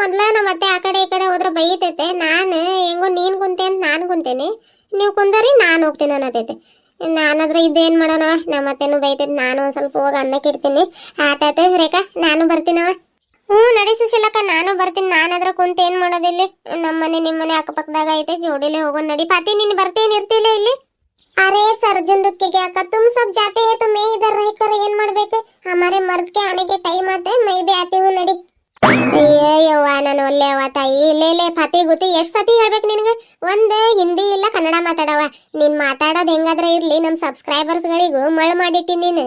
Speaker 1: ಮೊದ್ಲ ನಮ್ಮ ಮತ್ತೆ ಆ ಕಡೆ ಈ ಕಡೆ ಹೋದ್ರೆ ಬೈತೈತೆ. ನಾನು, ಹೆಂಗೋ ನೀನು ಕುಂತೆ ಅಂತ ನಾನು ಕುಂತೇನೆ. ನೀವು ಕುಂದರಿ, ನಾನು ಹೋಗ್ತೀನಿ ಅನ್ನತೈತೆ. ನಾನಾದ್ರೆ ಇದೇನ್ ಮಾಡೋಣ? ನಮ್ಮತ್ತೇನು ಬೈತೈತೆ ನಾನು ಒಂದ್ ಸ್ವಲ್ಪ ಹೋಗಿ ಅನ್ನಕ್ಕೆ ಇಡ್ತೀನಿ ಆತಾಯ್ತು ರೇಖಾ, ನಾನು ಬರ್ತೀನವ? ಹ್ಞೂ, ನಡಿ ಸುಶೀಲಕ್ಕ, ನಾನು ಬರ್ತೀನಿ. ನಾನಾದ್ರೆ ಕುಂತ ಏನ್ ಮಾಡೋದಿಲ್ಲಿ ನಮ್ಮನೆ ನಿಮ್ಮನೆ ಅಕ್ಕಪಕ್ಕದಾಗ ಐತೆ. ಜೋಡಿಲೆ ಹೋಗೋಣ. ನಡಿ. ಪಾತಿ, ನೀನು ಬರ್ತೇನೆ ಇರ್ತಿಲ್ಲ ಇಲ್ಲಿ? ಅರೆ, ಸರ್ಜನ್ ದುಃಖಿಗೆ ಅಕ್ಕ ತುಮ್ ಸ್ವಲ್ಪ ಜಾತಿ ಹೇ ಮೇ ಇದರ ರಹಕರ್ ಏನ್ ಮಾಡ್ಬೇಕು? ಹಮಾರೆ ಮರ್ದಕ್ಕೆ ಆನೆಗೆ ಟೈಮ್ ಆತ. ಮೈ ಬಿ ಆತೀವು ನಡಿ. ಅಯ್ಯವ್ವ ನಾನು ಒಳ್ಳೆ ಅವ್ವ ತಾಯಿ. ಲೇ ಲೇ ಫತಿ ಗುತಿ, ಎಷ್ಟ್ ಸತಿ ಹೇಳ್ಬೇಕು ನಿನಗೆ? ಒಂದೇ ಹಿಂದಿ ಇಲ್ಲ ಕನ್ನಡ ಮಾತಾಡವ ನೀನ್ ಮಾತಾಡೋದು ಹೆಂಗಾದ್ರೆ ಇರ್ಲಿ ನಮ್ಮ ಸಬ್ಸ್ಕ್ರೈಬರ್ಸ್ಗಳಿಗೂ ಮಳ್ ಮಾಡಿಟ್ಟಿ ನೀನು.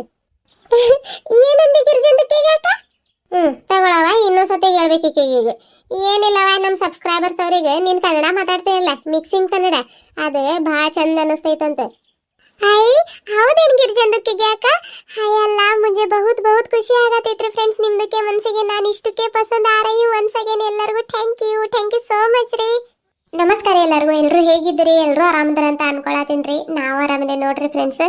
Speaker 1: ಏನಂದಿ ಗಿರ್ಜಂದಕ್ಕಿಗೆ ಹ್ಮ್ ತಗೊಳವ ಇನ್ನೊಂದ್ ಸತಿ ಹೇಳ್ಬೇಕು ಈಗ ಏನಿಲ್ಲವ ನಮ್ಮ ಸಬ್ಸ್ಕ್ರೈಬರ್ಸ್ ಅವರಿಗೆ ನೀನ್ ಕನ್ನಡ ಮಾತಾಡ್ತೀಯಲ್ಲ ಮಿಕ್ಸಿಂಗ್ ಕನ್ನಡ. ಅದೇ ಭಾಳ ಚಂದ ಅನಿಸ್ತೈತಂತೆ. ಹಾಯ್ ಹೌದೇನ್ ಗಿರ್ಜಂದಕ್ಕಿಗೆ ಅಕ್ಕ ಹಾಯ್ ಅಲ್ಲ, ಮುಜೆ ಬಹುತ್ ಬಹುತ್ ಖುಷಿ ಆಗತೈತ್ರಿ ಫ್ರೆಂಡ್ಸ್ ನಿಮ್ದಕ್ಕೆ, ಮನ್ಸಿಗೆ ನಾನು ಇಷ್ಟಕ್ಕೆ ಪಸಂದ್ ಆ ರही ಒನ್ಸ್ ಅಗೇನ್ ಎಲ್ಲರಿಗೂ thank you thank you so much ರೀ. ನಮಸ್ಕಾರ ಎಲ್ಲರಿಗೂ. ಎಲ್ಲರೂ ಹೇಗಿದ್ದೀರಿ? ಎಲ್ಲರೂ ಆರಾಮದಾರ ಅಂತ ಅನ್ಕೊಳತ್ತೀನ್ರಿ ನಾವು ಆರಾಮದೇ ನೋಡ್ರಿ ಫ್ರೆಂಡ್ಸ್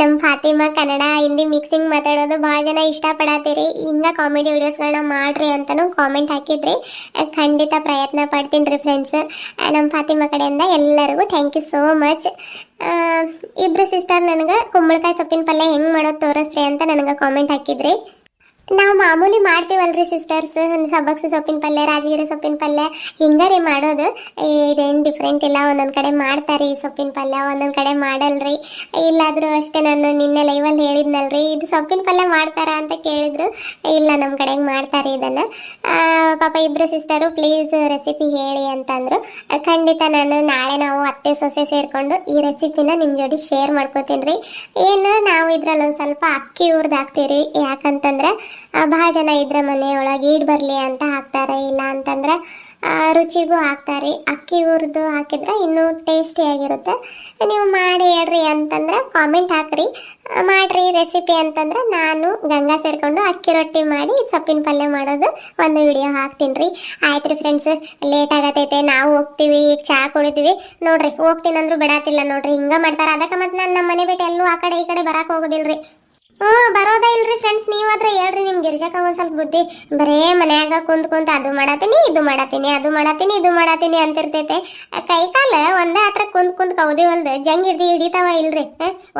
Speaker 1: ನಮ್ಮ ಫಾತಿಮಾ ಕನ್ನಡ, ಹಿಂದಿ ಮಿಕ್ಸಿಂಗ್ ಮಾತಾಡೋದು ಭಾಳ ಜನ ಇಷ್ಟಪಡತ್ತೀರಿ. ಹಿಂಗ ಕಾಮಿಡಿ ವಿಡಿಯೋಸ್ಗಳನ್ನ ಮಾಡ್ರಿ ಅಂತಾನು ಕಾಮೆಂಟ್ ಹಾಕಿದ್ರಿ. ಖಂಡಿತ ಪ್ರಯತ್ನ ಪಡ್ತೀನಿ ಫ್ರೆಂಡ್ಸ್ ನಮ್ಮ ಫಾತಿಮಾ ಕಡೆಯಿಂದ ಎಲ್ಲರಿಗೂ ಥ್ಯಾಂಕ್ ಯು ಸೋ ಮಚ್ ಇಬ್ರು ಸಿಸ್ಟರ್ ನನಗೆ ಕುಂಬಳಕಾಯಿ ಸೊಪ್ಪಿನ ಪಲ್ಯ ಹೆಂಗೆ ಮಾಡೋದು ತೋರಿಸ್ರಿ ಅಂತ ನನಗೆ ಕಾಮೆಂಟ್ ಹಾಕಿದ್ರಿ. ನಾವು ಮಾಮೂಲಿ ಮಾಡ್ತೀವಲ್ರಿ ಸಿಸ್ಟರ್ಸ್ ಸಬ್ಬಕ್ಸಿ ಸೊಪ್ಪಿನ ಪಲ್ಯ, ರಾಜಗಿರಿ ಸೊಪ್ಪಿನ ಪಲ್ಯ. ಹಿಂಗಾರಿ ಮಾಡೋದು. ಇದೇನು ಡಿಫ್ರೆಂಟ್ ಇಲ್ಲ. ಒಂದೊಂದು ಕಡೆ ಮಾಡ್ತಾರೆ ಈ ಸೊಪ್ಪಿನ ಪಲ್ಯ, ಒಂದೊಂದು ಕಡೆ ಮಾಡಲ್ರಿ. ಇಲ್ಲಾದರೂ ಅಷ್ಟೇ ನಾನು ನಿನ್ನೆ ಲೈವಲ್ಲಿ ಹೇಳಿದ್ನಲ್ರಿ, ಇದು ಸೊಪ್ಪಿನ ಪಲ್ಯ ಮಾಡ್ತಾರಾ ಅಂತ ಕೇಳಿದ್ರು. ಇಲ್ಲ ನಮ್ಮ ಕಡೆಗೆ ಮಾಡ್ತಾರೆ ಇದನ್ನು. ಪಾಪ ಇಬ್ಬರು ಸಿಸ್ಟರು ಪ್ಲೀಸ್ ರೆಸಿಪಿ ಹೇಳಿ ಅಂತಂದರು. ಖಂಡಿತ ನಾನು ನಾಳೆ ನಾವು ಅತ್ತೆ, ಸೊಸೆ ಸೇರಿಕೊಂಡು ಈ ರೆಸಿಪಿನ ನಿಮ್ಮ ಜೋಡಿ ಶೇರ್ ಮಾಡ್ಕೋತೀನಿ ರೀ ಏನು, ನಾವು ಇದ್ರಲ್ಲಿ ಒಂದು ಸ್ವಲ್ಪ ಅಕ್ಕಿ ಹುರ್ದು ಹಾಕ್ತೀವಿ ಯಾಕಂತಂದ್ರೆ ಭಾಳ ಜನ ಇದ್ರೆ ಮನೆಯೊಳಗೆ ಈಡ್ ಬರಲಿ ಅಂತ ಹಾಕ್ತಾರೆ, ಇಲ್ಲ ಅಂತಂದರೆ ರುಚಿಗೂ ಹಾಕ್ತಾರೆ. ಅಕ್ಕಿ ಹುರಿದು ಹಾಕಿದ್ರೆ ಇನ್ನೂ ಟೇಸ್ಟಿಯಾಗಿರುತ್ತೆ ನೀವು ಮಾಡಿ ಹೇಳ್ರಿ ಅಂತಂದರೆ ಕಾಮೆಂಟ್ ಹಾಕ್ರಿ. ಮಾಡಿರಿ ರೆಸಿಪಿ ಅಂತಂದರೆ ನಾನು, ಗಂಗಾ ಸೇರಿಕೊಂಡು ಅಕ್ಕಿ ರೊಟ್ಟಿ ಮಾಡಿ ಸೊಪ್ಪಿನ ಪಲ್ಯ ಮಾಡೋದು ಒಂದು ವಿಡಿಯೋ ಹಾಕ್ತೀನಿ ರೀ ಆಯ್ತು ರೀ ಫ್ರೆಂಡ್ಸ್ ಲೇಟ್ ಆಗತೈತೆ, ನಾವು ಹೋಗ್ತೀವಿ, ಈಗ ಚಹಾ ಕುಡಿತೀವಿ. ನೋಡ್ರಿ ಹೋಗ್ತೀನಿ ಅಂದ್ರೂ ಬಿಡಾತಿಲ್ಲ ನೋಡ್ರಿ, ಹಿಂಗ ಮಾಡ್ತಾರ. ಅದಕ್ಕೆ ಮತ್ತೆ ನಾನು ನಮ್ಮ ಮನೆ ಬಿಟ್ಟು ಎಲ್ಲೂ ಆ ಕಡೆ ಈ ಕಡೆ ಬರಕ್ಕೆ ಹೋಗೋದಿಲ್ರಿ. ಹ್ಞೂ ಬರೋದ ಇಲ್ರಿ ಫ್ರೆಂಡ್ಸ್ ನೀವಾದ್ರೆ ಹೇಳ್ರಿ ನಿಮ್ ಗಿರ್ಜಾಕ ಒಂದು ಸ್ವಲ್ಪ ಬುದ್ಧಿ. ಬರೇ ಮನ್ಯಾಗ ಕುಂತ್ ಕುಂತ ಅದು ಮಾಡತ್ತೀನಿ ಇದು ಮಾಡತೀನಿ, ಅದು ಮಾಡತ್ತೀನಿ ಇದು ಮಾಡತ್ತೀನಿ ಅಂತಿರ್ತೈತೆ. ಕೈ ಕಾಲ ಒಂದೇ ಹತ್ರ ಕುಂತ್ ಕುಂತ್ ಕೌದಿ ಹೊಲ್ದ ಜಂಗ್ ಹಿಡ್ದಿ ಹಿಡಿತಾವ ಇಲ್ರಿ?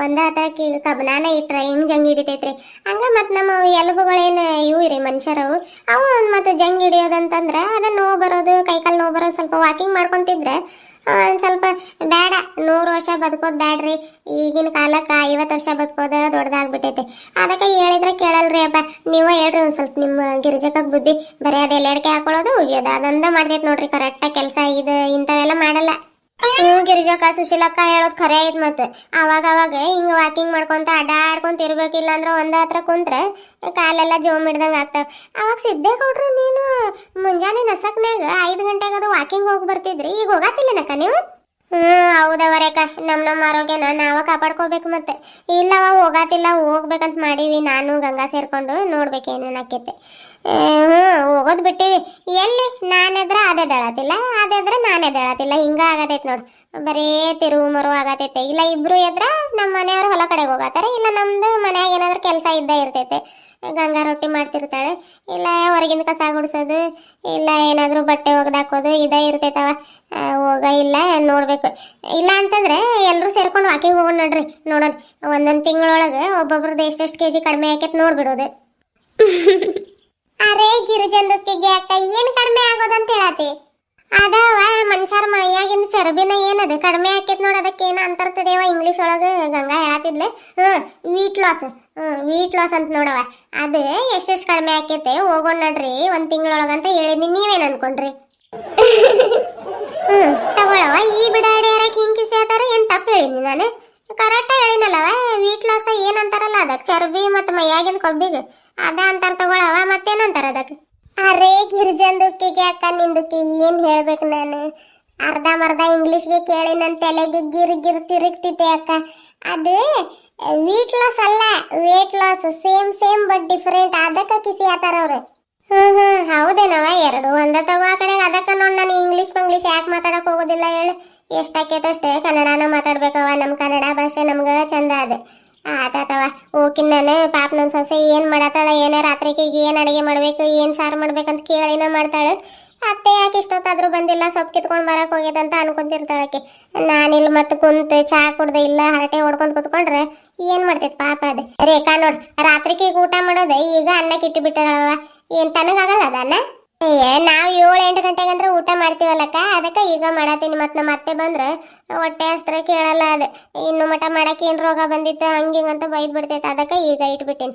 Speaker 1: ಒಂದೇ ಹತ್ರ ಕಬನಾನ ಇಟ್ರ ಹಿಂಗ್ ಜಂಗ್ ಹಿಡಿತೈತ್ರಿ. ಹಂಗ ಮತ್ ನಮ್ಮ ಎಲುಬುಗಳೇನ್ ಇವು ರೀ ಮನುಷ್ಯರವು ಅವು ಮತ್ತೆ ಜಂಗ್ ಹಿಡಿಯೋದಂತಂದ್ರ ಅದ ನೋವು ಬರೋದು ಕೈ ಕಾಲು ನೋವು ಬರೋದು ಸ್ವಲ್ಪ ವಾಕಿಂಗ್ ಮಾಡ್ಕೊಂತಿದ್ರೆ ಒಂದ್ ಸ್ವಲ್ಪ ಬೇಡ. ನೂರು ವರ್ಷ ಬದುಕೋದು ಬೇಡ್ರಿ ಈಗಿನ ಕಾಲಕ್ಕೆ ಐವತ್ತು ವರ್ಷ ಬದುಕೋದು ದೊಡ್ಡದಾಗ್ಬಿಟ್ಟೈತೆ ಅದಕ್ಕೆ ಹೇಳಿದ್ರೆ ಕೇಳಲ್ರಿ ಅಪ್ಪ. ನೀವು ಹೇಳ್ರಿ ಒಂದು ಸ್ವಲ್ಪ ನಿಮ್ಮ ಗಿರಿಜಕಕ್ಕೆ ಬುದ್ಧಿ. ಬರೀ ಅದೇ ಎಲ್ಲೆಡ್ಕೆ ಹಾಕೊಳ್ಳೋದು, ಉಗಿಯೋದು. ಅದೊಂದ ಮಾಡ್ತೈತೆ ನೋಡ್ರಿ. ಕರೆಕ್ಟಾಗಿ ಕೆಲಸ ಇದು ಇಂಥವೆಲ್ಲ ಮಾಡಲ್ಲ. ಹ್ಞೂ ಗಿರಿಜಕ್ಕ ಸುಶೀಲಕ್ಕ ಹೇಳೋದು ಖರೆ ಐತ್ ಮತ್ತೆ ಅವಾಗ ಅವಾಗ ಹಿಂಗ ವಾಕಿಂಗ್ ಮಾಡ್ಕೊಂತ ಅಡ್ಡಾಡ್ಕೊಂತ ಇರ್ಬೇಕಿಲ್ಲ ಅಂದ್ರೆ ಒಂದ ಹತ್ರ ಕುಂತ್ರೆ ಕಾಲೆಲ್ಲ ಜೋಮ್ ಹಿಡ್ದಂಗ ಆಗ್ತಾವ. ಅವಾಗ ಸಿದ್ದೆ ಕೊಡ್ರು ನೀನು ಮುಂಜಾನೆ ನಸಕ್ನ್ಯಾಗ ಐದು ಗಂಟೆಗೆ ಅದು ವಾಕಿಂಗ್ ಹೋಗಿ ಬರ್ತಿದ್ರಿ. ಈಗ ಹೋಗತ್ತಿಲ್ಲನಕ್ಕ ನೀವು? ಹ್ಮ್ ಹೌದವರೇಕ ನಮ್ ನಮ್ಮ ಆರೋಗ್ಯನ ನಾವ ಕಾಪಾಡ್ಕೋಬೇಕು ಮತ್ತೆ. ಇಲ್ಲವ, ಹೋಗಾತಿಲ್ಲ, ಹೋಗ್ಬೇಕಂತ ಮಾಡೀವಿ. ನಾನು, ಗಂಗಾ ಸೇರ್ಕೊಂಡು ನೋಡ್ಬೇಕೇನೇನ್ ಆಕೈತೆ. ಹ್ಞೂ ಹೋಗೋದ್ ಬಿಟ್ಟಿವಿ. ಎಲ್ಲಿ? ನಾನೆದ್ರ ಅದೇ ದಳತಿಲ್ಲ. ಅದೇದ್ರ ನಾನೇ ದಳತಿಲ್ಲ. ಹಿಂಗ ಆಗತೈತೆ ನೋಡ್. ಬರೇ ತಿರುವು ಮರು ಆಗತೈತೆ. ಇಲ್ಲ, ಇಬ್ರು ಎದ್ರ ನಮ್ಮ ಮನೆಯವ್ರು ಹೊಲ ಕಡೆಗೆ ಹೋಗತ್ತಾರ. ಇಲ್ಲ, ನಮ್ದು ಮನ್ಯಾಗ ಏನಾದ್ರು ಕೆಲಸ ಇದ್ದೇ ಇರ್ತೈತೆ. ಗಂಗಾ ರೊಟ್ಟಿ ಮಾಡ್ತಿರ್ತಾಳೆ. ಇಲ್ಲ ಹೊರಗಿಂದ ಕಸ ಗುಡಿಸೋದು ಇಲ್ಲ ಏನಾದರೂ ಬಟ್ಟೆ ಒಗ್ದಾಕೋದು ಇದೇ ಇರ್ತೈತವ. ಹೋಗ ಇಲ್ಲ ನೋಡಬೇಕು. ಇಲ್ಲ ಅಂತಂದ್ರೆ ಎಲ್ಲರೂ ಸೇರ್ಕೊಂಡು ವಾಕಿಂಗ್ ಹೋಗೋಣ ನೋಡ್ರಿ ನೋಡೋಣ. ಒಂದೊಂದು ತಿಂಗಳೊಳಗೆ ಒಬ್ಬೊಬ್ರದ್ದು ಎಷ್ಟೆಷ್ಟು ಕೆ ಜಿ ಕಡಿಮೆ ಆಕೈತೆ ನೋಡ್ಬಿಡೋದು. ಅರೇ ಗಿರಿಜನ ಅಕ್ಕ ಏನು ಕಡಿಮೆ ಆಗೋದಂತ ಹೇಳತಿ ಅದವ, ಮನುಷ್ಯರ ಮೈಯಾಗಿಂದ ಚರ್ಬಿನ ಏನದು ಕಡಿಮೆ ಆಕೈತ್ ನೋಡ ಅದಕ್ಕೆ ಏನ ಅಂತಾರ ತಡೆಯವ ಇಂಗ್ಲಿಷ್ ಒಳಗ ಗಂಗಾ ಹೇಳತ್ತಿದ್ಲೆ hmm wheat loss hmm wheat loss ಅಂತ ನೋಡವ ಅದು ಎಷ್ಟೆಷ್ಟು ಕಡಿಮೆ ಆಕೈತೆ? ಹೋಗೋಣ ನಡ್ರಿ, ಒಂದ್ ತಿಂಗಳೊಳಗಂತ ಹೇಳಿದ್ನಿ, ನೀವೇನ್ ಅನ್ಕೊಂಡ್ರಿ? ಹ್ಮ್ ತಗೊಳವ ಈ ಬಿಡ ಹಿಡಿಯರಕ್ಕೆ ಹಿಂಗ್ ಕಿಸಿ ಏನ್ ತಪ್ಪು ಹೇಳಿದ್ನಿ ನಾನು? ಕರೆಕ್ಟ್ ಹೇಳಿನಲ್ಲವ ವೀಟ್ ಲಾಸ್ ಏನಂತಾರಲ್ಲ ಅದಕ್ಕೆ ಚರ್ಬಿ ಮತ್ತು ಮೈಯಾಗಿನ ಕೊಬ್ಬಿಗೆ. ಅದ ಅಂತಾರ ತಗೊಳವ ಮತ್ತೇನಂತಾರ ಅದಕ್ಕೆ ಅರೇ ಗಿರ್ಜಂದುಕ್ಕಿಗೆ ಅಕ್ಕ ನಿಂದುಕ್ಕಿ ಏನು ಹೇಳ್ಬೇಕು ನಾನು? ಅರ್ಧ ಮರ್ಧ ಇಂಗ್ಲೀಷ್ಗೆ ಕೇಳಿ ನನ್ನ ತಲೆಗೆ ಗಿರ್ ಗಿರ್ ತಿರುಗ್ತಿದ್ದೆ ಅಕ್ಕ. ಅದು ವೀಟ್ ಲಾಸ್ ಅಲ್ಲ weight loss same same but different ಅದಕ್ಕೆ ಕಿಸಿ ಆತಾರ ಅವ್ರು. ಹ್ಞೂ ಹ್ಞೂ ಹೌದೇನವ ಎರಡು, ಒಂದ ತಗೋ ಆ ಕಡೆ ಅದಕ್ಕೆ ನೋಡಿ ನಾನು ಇಂಗ್ಲಿಷ್ ಬಂಗ್ಲಿಷ್ ಯಾಕೆ ಮಾತಾಡಕ್ಕೆ ಹೋಗೋದಿಲ್ಲ ಹೇಳು. ಎಷ್ಟಕ್ಕೆ ಅಷ್ಟೇ ಕನ್ನಡನ ಮಾತಾಡ್ಬೇಕವ ನಮ್ಮ ಕನ್ನಡ ಭಾಷೆ ನಮ್ಗೆ ಚಂದ ಅದ. ಆತಾತವ ಓಕಿನ್ ನಾನು ಪಾಪ ನನ್ನ ಸೊಸೆ ಏನು ಮಾಡತ್ತಾಳ, ಏನೇ ರಾತ್ರಿಗೆ ಏನು ಅಡುಗೆ ಮಾಡಬೇಕು, ಏನು ಸಾರು ಮಾಡ್ಬೇಕಂತ ಕೇಳಿನ ಮಾಡ್ತಾಳೆ. ಅತ್ತೆ ಯಾಕೆ ಇಷ್ಟೊತ್ತಾದ್ರೂ ಬಂದಿಲ್ಲ, ಸೊಪ್ಪು ಕಿತ್ಕೊಂಡ್ ಹೋಗ್ಯದ ಹೋಗ್ಯದಂತ ಅನ್ಕೊಂತಿರ್ತಾಳಕ್ಕೆ ನಾನಿಲ್ಲಿ ಮತ್ತೆ ಕುಂತ ಚಹಾ ಕುಡ್ದೆ ಇಲ್ಲ, ಹರಟೆ ಹೊಡ್ಕೊಂಡು ಕುತ್ಕೊಂಡ್ರೆ ಏನು ಮಾಡ್ತೈತೆ ಪಾಪ ಅದು. ರೇಖಾ ನೋಡು ರಾತ್ರಿಗೆ ಊಟ ಮಾಡೋದೆ ಈಗ ಅನ್ನಕ್ಕೆ ಇಟ್ಟು ಬಿಟ್ಟಳವ. ಏನು ತನಗಾಗಲ್ಲ ಅದನ್ನ ಏ, ನಾವ್ ಏಳು ಎಂಟು ಗಂಟೆಗೆ ಅಂದ್ರೆ ಊಟ ಮಾಡ್ತೀವಲ್ಲಕ್ಕ? ಅದಕ್ಕೆ ಈಗ ಮಾಡತ್ತೀನಿ. ಮತ್ ನಮ್ಮ ಅತ್ತೆ ಬಂದ್ರೆ ಹೊಟ್ಟೆ ಹಸ್ತ್ರ ಕೇಳಲ್ಲ ಅದು. ಇನ್ನು ಮಠ ಮಾಡಕ್ಕೆ ಏನು ರೋಗ ಬಂದಿತ್ತು, ಹಂಗೆ ಹಿಂಗಂತ ಬೈದ್ ಬಿಡ್ತೈತೆ. ಅದಕ್ಕೆ ಈಗ ಇಟ್ಬಿಟ್ಟಿನಿ.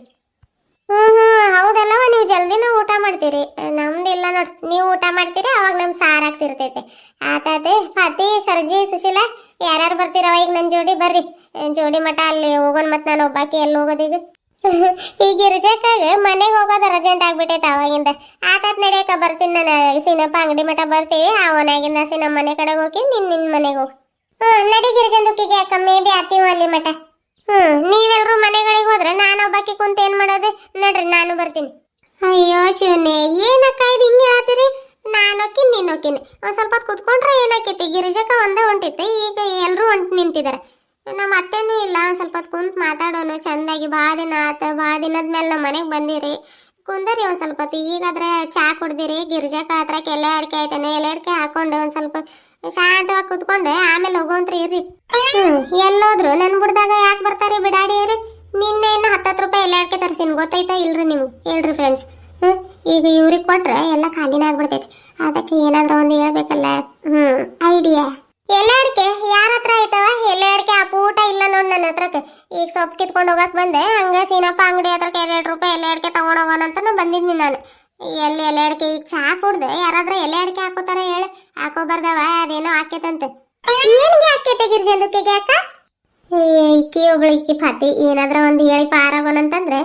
Speaker 1: ಹ್ಞೂ ಹ್ಞೂ ಹೌದಲ್ಲವ, ನೀವು ಜಲ್ದಿನ ಊಟ ಮಾಡ್ತೀರಿ. ನಮ್ದಿಲ್ಲ ನೋಡ್, ನೀವು ಊಟ ಮಾಡ್ತೀರಿ, ಅವಾಗ ನಮ್ ಸಾರ್ ಆಗ್ತಿರ್ತೈತೆ. ಆತಾತೆ ಪತಿ ಸರ್ಜಿ, ಸುಶೀಲ, ಯಾರ್ಯಾರು ಬರ್ತೀರವ? ಈಗ ನನ್ನ ಜೋಡಿ ಬರ್ರಿ. ಜೋಡಿ ಮಠ ಅಲ್ಲಿ ಹೋಗೋಣ ಮತ್ ನಾನು ಒಬ್ಬಾಕಿ ಎಲ್ಲಿ ಹೋಗೋದೀಗ ಈಗ ಗಿರ್ಜಕ್ಕಾಗ ಮನೆಗೆ ಹೋಗೋದು ಅರ್ಜೆಂಟ್ ಆಗ್ಬಿಟ್ಟೈತೆ ಅವಾಗಿಂದ ಆತಾತ್ ನಡಿಯಕ ಬರ್ತೀನಿ ನಾನು. ಸಿನಪ್ಪ ಅಂಗಡಿ ಮಠ ಬರ್ತೀವಿ. ಅವನಾಗಿಂದ ಸಿ ನಮ್ಮ ಮನೆ ಕಡೆಗೆ ಹೋಗಿ ನಿನ್ನ ನಿನ್ನ ಮನೆಗೆ ಹೋಗಿ. ಹ್ಞೂ ನಡಿ ಗಿರಿಜಂದುಕಿಗೆ ಅಕ್ಕ ಮೇ ಬಿ ಆತೀವ ಅಲ್ಲಿ ಮಠ. ಹ್ಮ್ ನೀವೆಲ್ಲರೂ ಮನೆಗಳಿಗೆ ಹೋದ್ರೆ ನಾನು ಒಬ್ಬಾಕಿ ಕುಂತ ಏನ್ ಮಾಡೋದು? ನಡ್ರಿ, ನಾನು ಬರ್ತೀನಿ. ಅಯ್ಯೋ ಶಿವನೇ ಏನಕ್ಕ ಇದು ಹಿಂಗೆ ಹೇಳ್ತೀರಿ? ನಾನು ಹೋಕಿನ್ ನೀನು ಹೋಕಿನಿ ಒಂದ್ ಸ್ವಲ್ಪ ಕುತ್ಕೊಂಡ್ರೆ ಏನಾಕೈತಿ? ಗಿರಿಜಕ್ಕ ಒಂದೇ ಹೊಂಟಿತ್ತು. ಈಗ ಎಲ್ಲರೂ ಹೊಂಟ್ ನಿಂತಿದ್ದಾರೆ ನಮ್ಮ ಅತ್ತೆನೂ ಇಲ್ಲ ಒಂದ್ ಸ್ವಲ್ಪ ಹೊತ್ತು ಕುಂತು ಮಾತಾಡೋಣ ಚಂದಾಗಿ ಭಾಳ ದಿನ ಆತ ಭಾಳ ದಿನದ ಮೇಲೆ ನಮ್ಮ ಮನೆಗೆ ಬಂದಿರಿ. ಕುಂದರಿ ಒಂದು ಸ್ವಲ್ಪ ಹೊತ್ತು ಈಗಾದ್ರೆ ಚಾ ಕುಡ್ದಿರಿ. ಗಿರ್ಜಕ್ಕ ಹತ್ರಕ್ಕೆ ಎಲೆ ಅಡಿಕೆ ಆಯ್ತಾನೆ ಎಲೆ ಅಡಿಕೆ ಹಾಕೊಂಡು ಒಂದು ಸ್ವಲ್ಪ ಶಾಂತವಾಗಿ ಕುತ್ಕೊಂಡೆ ಆಮೇಲೆ ಹೋಗೋಂತ್ರಿ ಇರ್ರಿ. ಎಲ್ಲೋದ್ರು ನನ್ ಬಿಡ್ದಾಗ ಯಾಕೆ ಬರ್ತಾರೆ ಬಿಡಾಡಿರಿ ನಿನ್ನೆ ಇನ್ನು ಹತ್ತತ್ತು ರೂಪಾಯಿ ಎಲೆ ಅಡಿಕೆ ತರಿಸಿನ ಗೊತ್ತಾಯ್ತಾ ಇಲ್ರಿ ನೀವು ಹೇಳ್ರಿ ಫ್ರೆಂಡ್ಸ್ ಹ್ಞೂ ಈಗ ಇವ್ರಿಗೆ ಕೊಟ್ರೆ ಎಲ್ಲ ಖಾಲಿನ ಆಗ್ಬಿಡ್ತೈತಿ. ಅದಕ್ಕೆ ಏನಾದರೂ ಒಂದು ಹೇಳ್ಬೇಕಲ್ಲ. ಹ್ಞೂ ಐಡಿಯಾ ಎಲೆ ಯಾರ ಹತ್ರ ಐತವ? ಎಲೆ ಆ ಪೂಟ ಇಲ್ಲ ನೋಡ್ ನನ್ನ ಹತ್ರಕ್ಕೆ. ಈಗ ಸೊಪ್ಪು ಕಿತ್ಕೊಂಡು ಹೋಗಕ್ ಬಂದೆ. ಹಂಗೆ ಸೀನಪ್ಪ ಅಂಗಡಿ ಹತ್ರಕ್ಕೆ ಎರಡು ರೂಪಾಯಿ ಎಲೆ ಅಡಿಕೆ ತಗೊಂಡ್ ಹೋಗೋಣ ಅಂತ ಬಂದಿದ್ನಿ ನಾನು. ಎಲ್ಲಿ ಎಲೆ ಅಡಿಕೆ, ಈಗ ಚಹಾ ಕುಡ್ದೆ. ಯಾರಾದ್ರೂ ಎಲೆ ಅಡಿಕೆ ಹಾಕೋತಾರ ಹೇಳಿ. ಹಾಕೋಬಾರ್ದವ, ಅದೇನೋ ಹಾಕೇತಂತೆ ಏನ್ಗೆ ಹಾಕೈತೆ ಅಕ್ಕ? ಇಕ್ಕಿ ಒಬ್ಳಿಕ್ಕಿ ಫಾತಿ ಏನಾದ್ರ ಒಂದ್ ಹೇಳಿ ಪಾರಾಗೋನಂತಂದ್ರೆ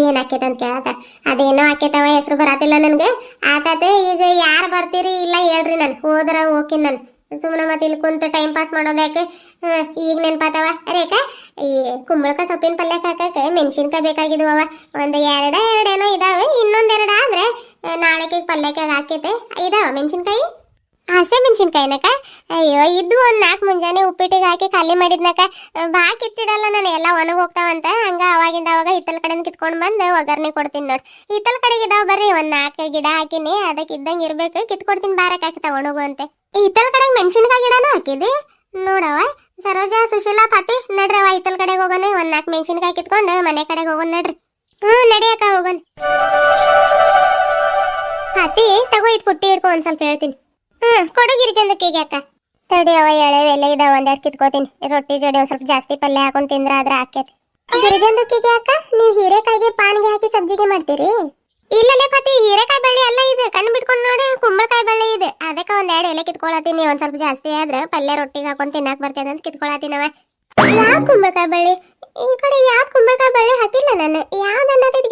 Speaker 1: ಏನ್ ಆಕೇತ ಅಂತ ಕೇಳತ್ತ ಅದೇನೋ ಆಕೇತವ ಹೆಸರು ಬರತಿಲ್ಲ ನನ್ಗೆ. ಆತಾತೆ, ಈಗ ಯಾರು ಬರ್ತೀರಿ ಇಲ್ಲ ಹೇಳ್ರಿ ನಾನು. ಹೋದ್ರ ಹೋಕಿನ್ ನಾನು. ಸುಮ್ಮನೆ ಮತ್ತೆ ಇಲ್ಲಿ ಕುಂತ ಟೈಮ್ ಪಾಸ್ ಮಾಡೋದು ಯಾಕೆ? ಈಗ ನೆನಪಾತವ. ರೇಖಾ ಈ ಕುಂಬಳಕ ಸೊಪ್ಪಿನ ಪಲ್ಯ ಹಾಕಕ್ಕೆ ಮೆಣಸಿನ್ಕಾಯಿ ಅವ. ಒಂದು ಎರಡ ಎರಡೇನೋ ಇದಾವೆ. ಇನ್ನೊಂದೆರಡು ಆದ್ರೆ ನಾಳೆಗೆ ಪಲ್ಯಕ್ಕೆ ಹಾಕೈತೆ ಇದಾವ ಮೆಣಸಿನ್ಕಾಯಿ? ಹಸೆ ಮೆಣಸಿನ್ಕಾಯಿನಕ? ಅಯ್ಯೋ ಇದು ಒಂದ್ ನಾಲ್ಕು ಮುಂಜಾನೆ ಉಪ್ಪಿಟ್ಟಿಗೆ ಹಾಕಿ ಖಾಲಿ ಮಾಡಿದ್ನಕ. ಬಾ ಕಿತ್ತಿಡಲ್ಲ ನಾನು. ಎಲ್ಲ ಒಣಗ್ ಹೋಗ್ತಾವಂತ. ಹಂಗ ಅವಾಗಿಂದ ಅವಾಗ ಹಿತ್ತಲ ಕಡೆ ಕಿತ್ಕೊಂಡ್ ಬಂದು ಒಗ್ಗರಣೆ ಕೊಡ್ತೀನಿ ನೋಡಿ. ಹಿತ್ತಲ ಕಡೆಗೆ ಇದಾವ ಬರ್ರಿ. ಒಂದ್ ನಾಲ್ಕು ಗಿಡ ಹಾಕಿನಿ. ಅದಕ್ಕೆ ಇದ್ದಂಗೆ ಇರ್ಬೇಕು. ಕಿತ್ಕೊಡ್ತೀನಿ. ಬಾರಕ್ ಹಾಕಿ ತಗೊಂಡೋಗು ಅಂತೆ? ಹಿತ್ತಲ ಕಡೆ ಮೆಣಸಿನಕಾಯಿ ಗಿಡನೂ ಹಾಕಿದಿ ನೋಡವ ಸರೋಜ, ಸುಶೀಲಾ, ಪಾತಿ ನಡ್ರವ ಇತ್ತಲ್ ಕಡೆ ಹೋಗೋಣ, ಒಂದ್ ನಾಲ್ಕು ಮೆಣಸಿನಕಾಯಿ ಕಿತ್ಕೊಂಡು ಮನೆ ಕಡೆಗೆ ಹೋಗೋಣ ನಡ್ರಿ. ಹ್ಮ್ ನಡಿಯಕ್ಕ ಹೋಗೋಣ. ಪಾತಿ, ತಗೋ, ಇದು ಪುಟ್ಟಿ ಹಿಡ್ಕೊ ಒಂದ್ ಸ್ವಲ್ಪ ಹೇಳ್ತೀನಿ. ಹ್ಮ್ ಕೊಡು ಗಿರಿಜಂದಕ್ಕಿಗೆ ಅಕ್ಕ. ತಡಿ ಅವ ಎಳೆವೆ ಎಲ್ಲ ಇದಾವ, ಒಂದೆರಡು ಕಿತ್ಕೋತೀನಿ. ರೊಟ್ಟಿ ಜೋಡಿ ಒಂದ್ ಸ್ವಲ್ಪ ಜಾಸ್ತಿ ಪಲ್ಯ ಹಾಕೊಂಡು ತಿಂದ್ರ ಆದ್ರೆ ಆಕೇತಿ ಗಿರಿಜಂದಕ್ಕೆ ಅಕ್ಕ, ನೀವು ಹೀರೆಕಾಯಿಗೆ ಪಾನ್ಗೆ ಹಾಕಿ ಸಬ್ಜಿಗೆ ಮಾಡ್ತೀರಿ? ಇಲ್ಲಲೇ ಪತಿ ಹೀರೆಕಾಯಿ ಬಳ್ಳಿ ಅಲ್ಲ ಇದು, ಕಣ್ಣು ಬಿಟ್ಕೊಂಡು ನೋಡಿ, ಕುಂಬಳಕಾಯಿ ಬಳ್ಳಿ ಇದೆ. ಅದಕ್ಕೆ ಒಂದ್ ಎರಡು ಎಲೆ ಕಿತ್ಕೊಳತೀನಿ ಒಂದ್ ಸ್ವಲ್ಪ ಜಾಸ್ತಿ ಆದ್ರೆ ಪಲ್ಯ ರೊಟ್ಟಿಗೆ ಹಾಕೊಂಡ್ ತಿನ್ನಕ್ ಬರ್ತೇನೆ ಅಂತ ಕಿತ್ಕೊಳತೀನವ ಯಾವ ಕುಂಬಳಕಾಯಿ ಬಳ್ಳಿ? ಈ ಕಡೆ ಯಾವ್ದು ಕುಂಬಳಕಾಯಿ ಬಳ್ಳಿ ಹಾಕಿಲ್ಲ ನಾನು. ಯಾವ್ದು ಅನ್ನತೈತಿ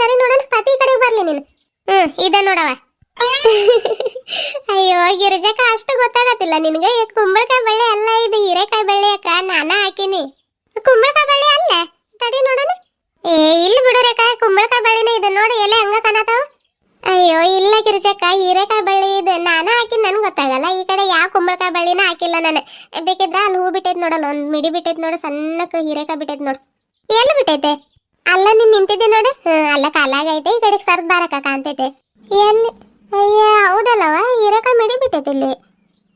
Speaker 1: ಸರಿ ನೋಡೋಣ, ಪತಿ ಈ ಕಡೆಗೆ ಬರ್ಲಿ ನೀನು. ಹ್ಮ್ ಇದ ನೋಡವ ಅಯ್ಯೋ, ಗಿರಿಜಕ್ಕ ಅಷ್ಟು ಗೊತ್ತಾಗತ್ತಿಲ್ಲ ನಿನಗೆ. ಕುಂಬಳಕಾಯಿ ಬಳ್ಳಿ ಅಲ್ಲ, ಇದು ಹೀರೆಕಾಯಿ ಬಳ್ಳಿ ಅಕ್ಕ. ನಾನ ಹಾಕಿನಿ ಕುಂಬಳಕಾಯಿ ಬಳ್ಳಿ ಅಲ್ಲ ತಡಿ ನೋಡೋಣ ಏ, ಇಲ್ಲಿ ಬಿಡು ರೇಖಾ, ಕುಂಬಳಕಾಯಿ ಬಳ್ಳಿನ ಇದು. ನೋಡಿ, ಎಲೆ ಹಂಗ ಕಾಣತಾವ. ಅಯ್ಯೋ, ಇಲ್ಲ ಗಿರಿಜಕ್ಕ, ಹೀರೆಕಾಯಿ ಬಳ್ಳಿ ಇದು. ನಾನು ಹಾಕಿದ್, ನನ್ಗೆ ಗೊತ್ತಾಗಲ್ಲ. ಈ ಕಡೆ ಯಾವ ಕುಂಬಳಕಾಯಿ ಬಳ್ಳಿನ ಹಾಕಿಲ್ಲ ನಾನು. ಬೇಕಿದ್ರ ಅಲ್ಲಿ ಹೂ ಬಿಟ್ಟೈತೆ ನೋಡಲ್ಲ, ಒಂದು ಮಿಡಿ ಬಿಟ್ಟೈತೆ ನೋಡು ಸಣ್ಣಕ್ಕೆ ಹೀರೆಕಾಯಿ ಬಿಟ್ಟೈತೆ ನೋಡು. ಎಲ್ಲಿ ಬಿಟ್ಟೈತೆ? ಅಲ್ಲ, ನೀನ್ ನಿಂತಿದ್ದೆ ನೋಡು. ಅಲ್ಲ ಕಾಲಾಗೈತೆ ಈ ಕಡೆ ಸರ್ದ್ ಬಾರಕ ಕಾಣ್ತೈತೆ. ಎಲ್ಲಿ? ಅಯ್ಯ ಹೌದಲ್ಲವ ಹೀರೆಕಾಯಿ ಮಿಡಿ ಬಿಟ್ಟೈತೆ ಇಲ್ಲಿ.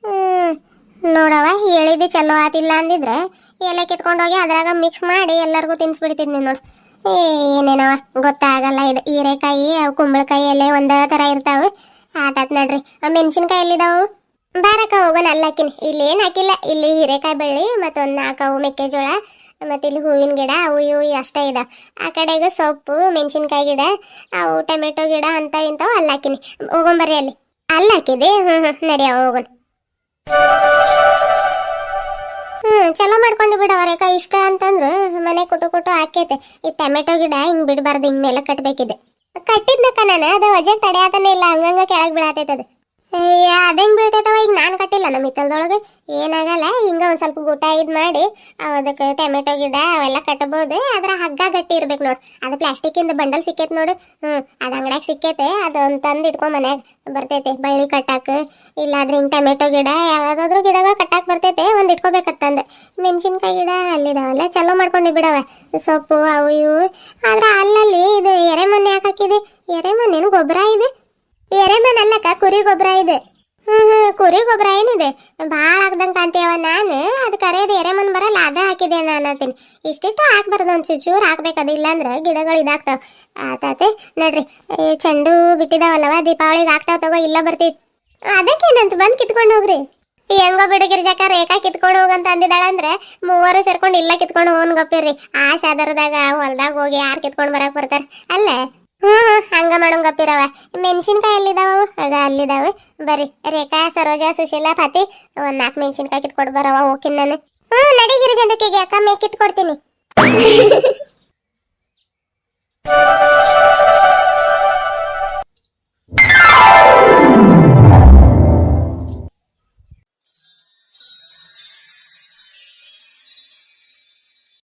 Speaker 1: ಹ್ಮ್ ನೋಡವ ಹೇಳಿದ್ದು ಚಲೋ ಆತಿಲ್ಲ ಅಂದಿದ್ರೆ, ಎಲೆ ಕಿತ್ಕೊಂಡೋಗಿ ಅದ್ರಾಗ ಮಿಕ್ಸ್ ಮಾಡಿ ಎಲ್ಲರಿಗೂ ತಿನ್ಸ್ಬಿಡ್ತಿದ್ನಿ ನೋಡು. ಏನೇನವ ಗೊತ್ತಾಗಲ್ಲ. ಇದು ಹೀರೆಕಾಯಿ, ಅವು ಕುಂಬಳಕಾಯಿ ಎಲ್ಲ ಒಂದೇ ಥರ ಇರ್ತಾವೆ. ಆತಾತ್ ನಡ್ರಿ ಮೆಣಸಿನ್ಕಾಯಿ ಎಲ್ಲಿದಾವು? ಬಾರಕ ಹೋಗೋಣ ಅಲ್ಲಾಕಿನ ಇಲ್ಲಿ ಏನು ಹಾಕಿಲ್ಲ. ಇಲ್ಲಿ ಹೀರೆಕಾಯಿ ಬೆಳ್ಳಿ, ಮತ್ತೊಂದು ನಾಲ್ಕು ಅವು ಮೆಕ್ಕೆಜೋಳ, ಮತ್ತೆ ಇಲ್ಲಿ ಹೂವಿನ ಗಿಡ, ಅವು ಇವು ಅಷ್ಟೇ ಇದೆ ಆ ಕಡೆಗೆ ಸೊಪ್ಪು, ಮೆಣಸಿನ್ಕಾಯಿ ಗಿಡ, ಅವು ಟೊಮೆಟೊ ಗಿಡ ಅಂತ ಇಂಥವು ಅಲ್ಲಿ ಹಾಕಿನಿ. ಹೋಗೊಂಬರ್ರಿ ಅಲ್ಲಿ. ಅಲ್ಲಾಕಿದೆ ಹ್ಞೂ ಹ್ಞೂ ಹೋಗೋಣ. ಹ್ಮ್ ಚಲೋ ಮಾಡ್ಕೊಂಡು ಬಿಡು ಅವರೇಕ. ಇಷ್ಟ ಅಂತಂದ್ರು ಮನೆ ಕೊಟ್ಟು ಕೊಟ್ಟು ಹಾಕೈತೆ. ಈ ಟೊಮೆಟೊ ಗಿಡ ಹಿಂಗ್ ಬಿಡಬಾರ್ದು, ಹಿಂಗ್ ಮೇಲೆ ಕಟ್ಬೇಕಿದೆ. ಕಟ್ಟಿದ್ದಕ್ಕ ನಾನು, ಅದು ವಜೆ ತಡೆಯಾತನೇ ಇಲ್ಲ, ಹಂಗಂಗ ಕೆಳಗೆ ಬೀಳತೈತೆ ಅದು ಅದಂಗ್ ಬೀಳ್ತೈತವ ಈಗ ನಾನು ಕಟ್ಟಿಲ್ಲ, ನಮ್ಮ ಹಿತ್ತಲ್ದೊಳಗೆ. ಏನಾಗಲ್ಲ, ಹಿಂಗೆ ಒಂದು ಸ್ವಲ್ಪ ಊಟ ಇದು ಮಾಡಿ, ಅದಕ್ಕೆ ಟೊಮೆಟೊ ಗಿಡ ಅವೆಲ್ಲ ಕಟ್ಟಬೋದು ಅದರ ಹಗ್ಗ ಗಟ್ಟಿ ಇರ್ಬೇಕು ನೋಡಿ. ಅದು ಪ್ಲಾಸ್ಟಿಕ್ ಇಂದ ಬಂಡಲ್ ಸಿಕ್ಕೈತೆ ನೋಡು. ಹ್ಞೂ ಅದು ಅಂಗಡ್ಯಾಗ ಸಿಕ್ಕೈತೆ. ಅದೊಂದು ತಂದು ಇಟ್ಕೊ ಮನ್ಯಾಗ ಬರ್ತೈತೆ, ಬಳ್ಳಿ ಕಟ್ಟಾಕ. ಇಲ್ಲಾದ್ರೆ ಹಿಂಗೆ ಟೊಮೆಟೊ ಗಿಡ, ಯಾವುದಾದ್ರೂ ಗಿಡಗಳು ಕಟ್ಟಾಕ್ ಬರ್ತೈತೆ, ಒಂದು ಇಟ್ಕೋಬೇಕತ್ತಂದ ಮೆಣಸಿನ್ಕಾಯಿ ಗಿಡ ಅಲ್ಲಿದಾವಲ್ಲ ಚಲೋ ಮಾಡ್ಕೊಂಡು ಬಿಡವ ಸೊಪ್ಪು, ಅವು ಇವು. ಆದ್ರೆ ಅಲ್ಲಲ್ಲಿ ಇದು ಎರೆಮಣ್ಣೆ ಯಾಕೆ ಹಾಕಿದೆ? ಎರೆಮಣ್ಣೇನು ಗೊಬ್ಬರ ಇದೆ? ಎರೆಮನ್ ಅಲ್ಲಕ್ಕ ಕುರಿ ಗೊಬ್ಬರ ಇದೆ. ಹ್ಮ್ ಹ್ಮ್, ಕುರಿ ಗೊಬ್ಬರ ಏನಿದೆ? ಭಾಳ ಹಾಕ್ದಂಗ್ ಕಾಂತೀಯವ ನಾನು. ಅದ್ ಕರೆಯದು ಎರೆಮನ್ ಬರಲ್ಲ, ಅದ ಹಾಕಿದೆ ನಾನು ಅಂತೀನಿ. ಇಷ್ಟಿಷ್ಟು ಹಾಕ್ಬಾರ್ದು ಒಂದ್ ಚೂರು ಹಾಕ್ಬೇಕದು ಇಲ್ಲಾಂದ್ರೆ ಗಿಡಗಳು ಇದಾಗ್ತಾವ. ಆತಾತೆ ನೋಡ್ರಿ. ಈ ಚೆಂಡು ಬಿಟ್ಟಿದಾವಲ್ಲವ, ದೀಪಾವಳಿಗೆ ಆಗ್ತಾವ ತಗೋ, ಇಲ್ಲ ಬರ್ತೀವಿ ಅದಕ್ಕೇನಂತ ಬಂದ್ ಕಿತ್ಕೊಂಡು ಹೋಗ್ರಿ. ಹೆಂಗೋ ಬಿಡು ಜಾಕ ರೇಖಾ ಕಿತ್ಕೊಂಡು ಹೋಗಂತ ಅಂದಿದ್ದಾಳಂದ್ರೆ ಮೂವರು ಸೇರ್ಕೊಂಡು ಇಲ್ಲ ಕಿತ್ಕೊಂಡು ಹೋಗೋನ್ ಗೊಪ್ಪಿರ್ರಿ. ಆ ಶಾದರದಾಗ ಹೊಲ್ದಾಗ ಹೋಗಿ ಯಾರು ಕಿತ್ಕೊಂಡು ಬರಕ್ ಬರ್ತಾರ? ಅಲ್ಲೇ. ಹ್ಮ್, ಹಂಗ ಮಾಡೋಂಗಪ್ಪಿರವ ಮೆಣಸಿನ್ಕಾಯಿ ಅಲ್ಲಿದಾವು ಅದ ಅಲ್ಲಿದಾವೆ. ಬರ್ರಿ, ರೇಖಾ, ಸರೋಜ, ಸುಶೀಲಾ, ಪಾತಿ, ಒಂದ್ ನಾಲ್ಕು ಮೆಣಸಿನ್ಕಾಯಿ ಕಿತ್ ಕೊಡ್ ಬರವ ಹೋಗಿನ್ ನಾನು. ಹ್ಮ್ ನಡಿಗಿರಿ ಚಂದಕ್ಕಿಗೆ ಅಕ್ಕ ಮೇ ಕಿತ್ ಕೊಡ್ತೀನಿ.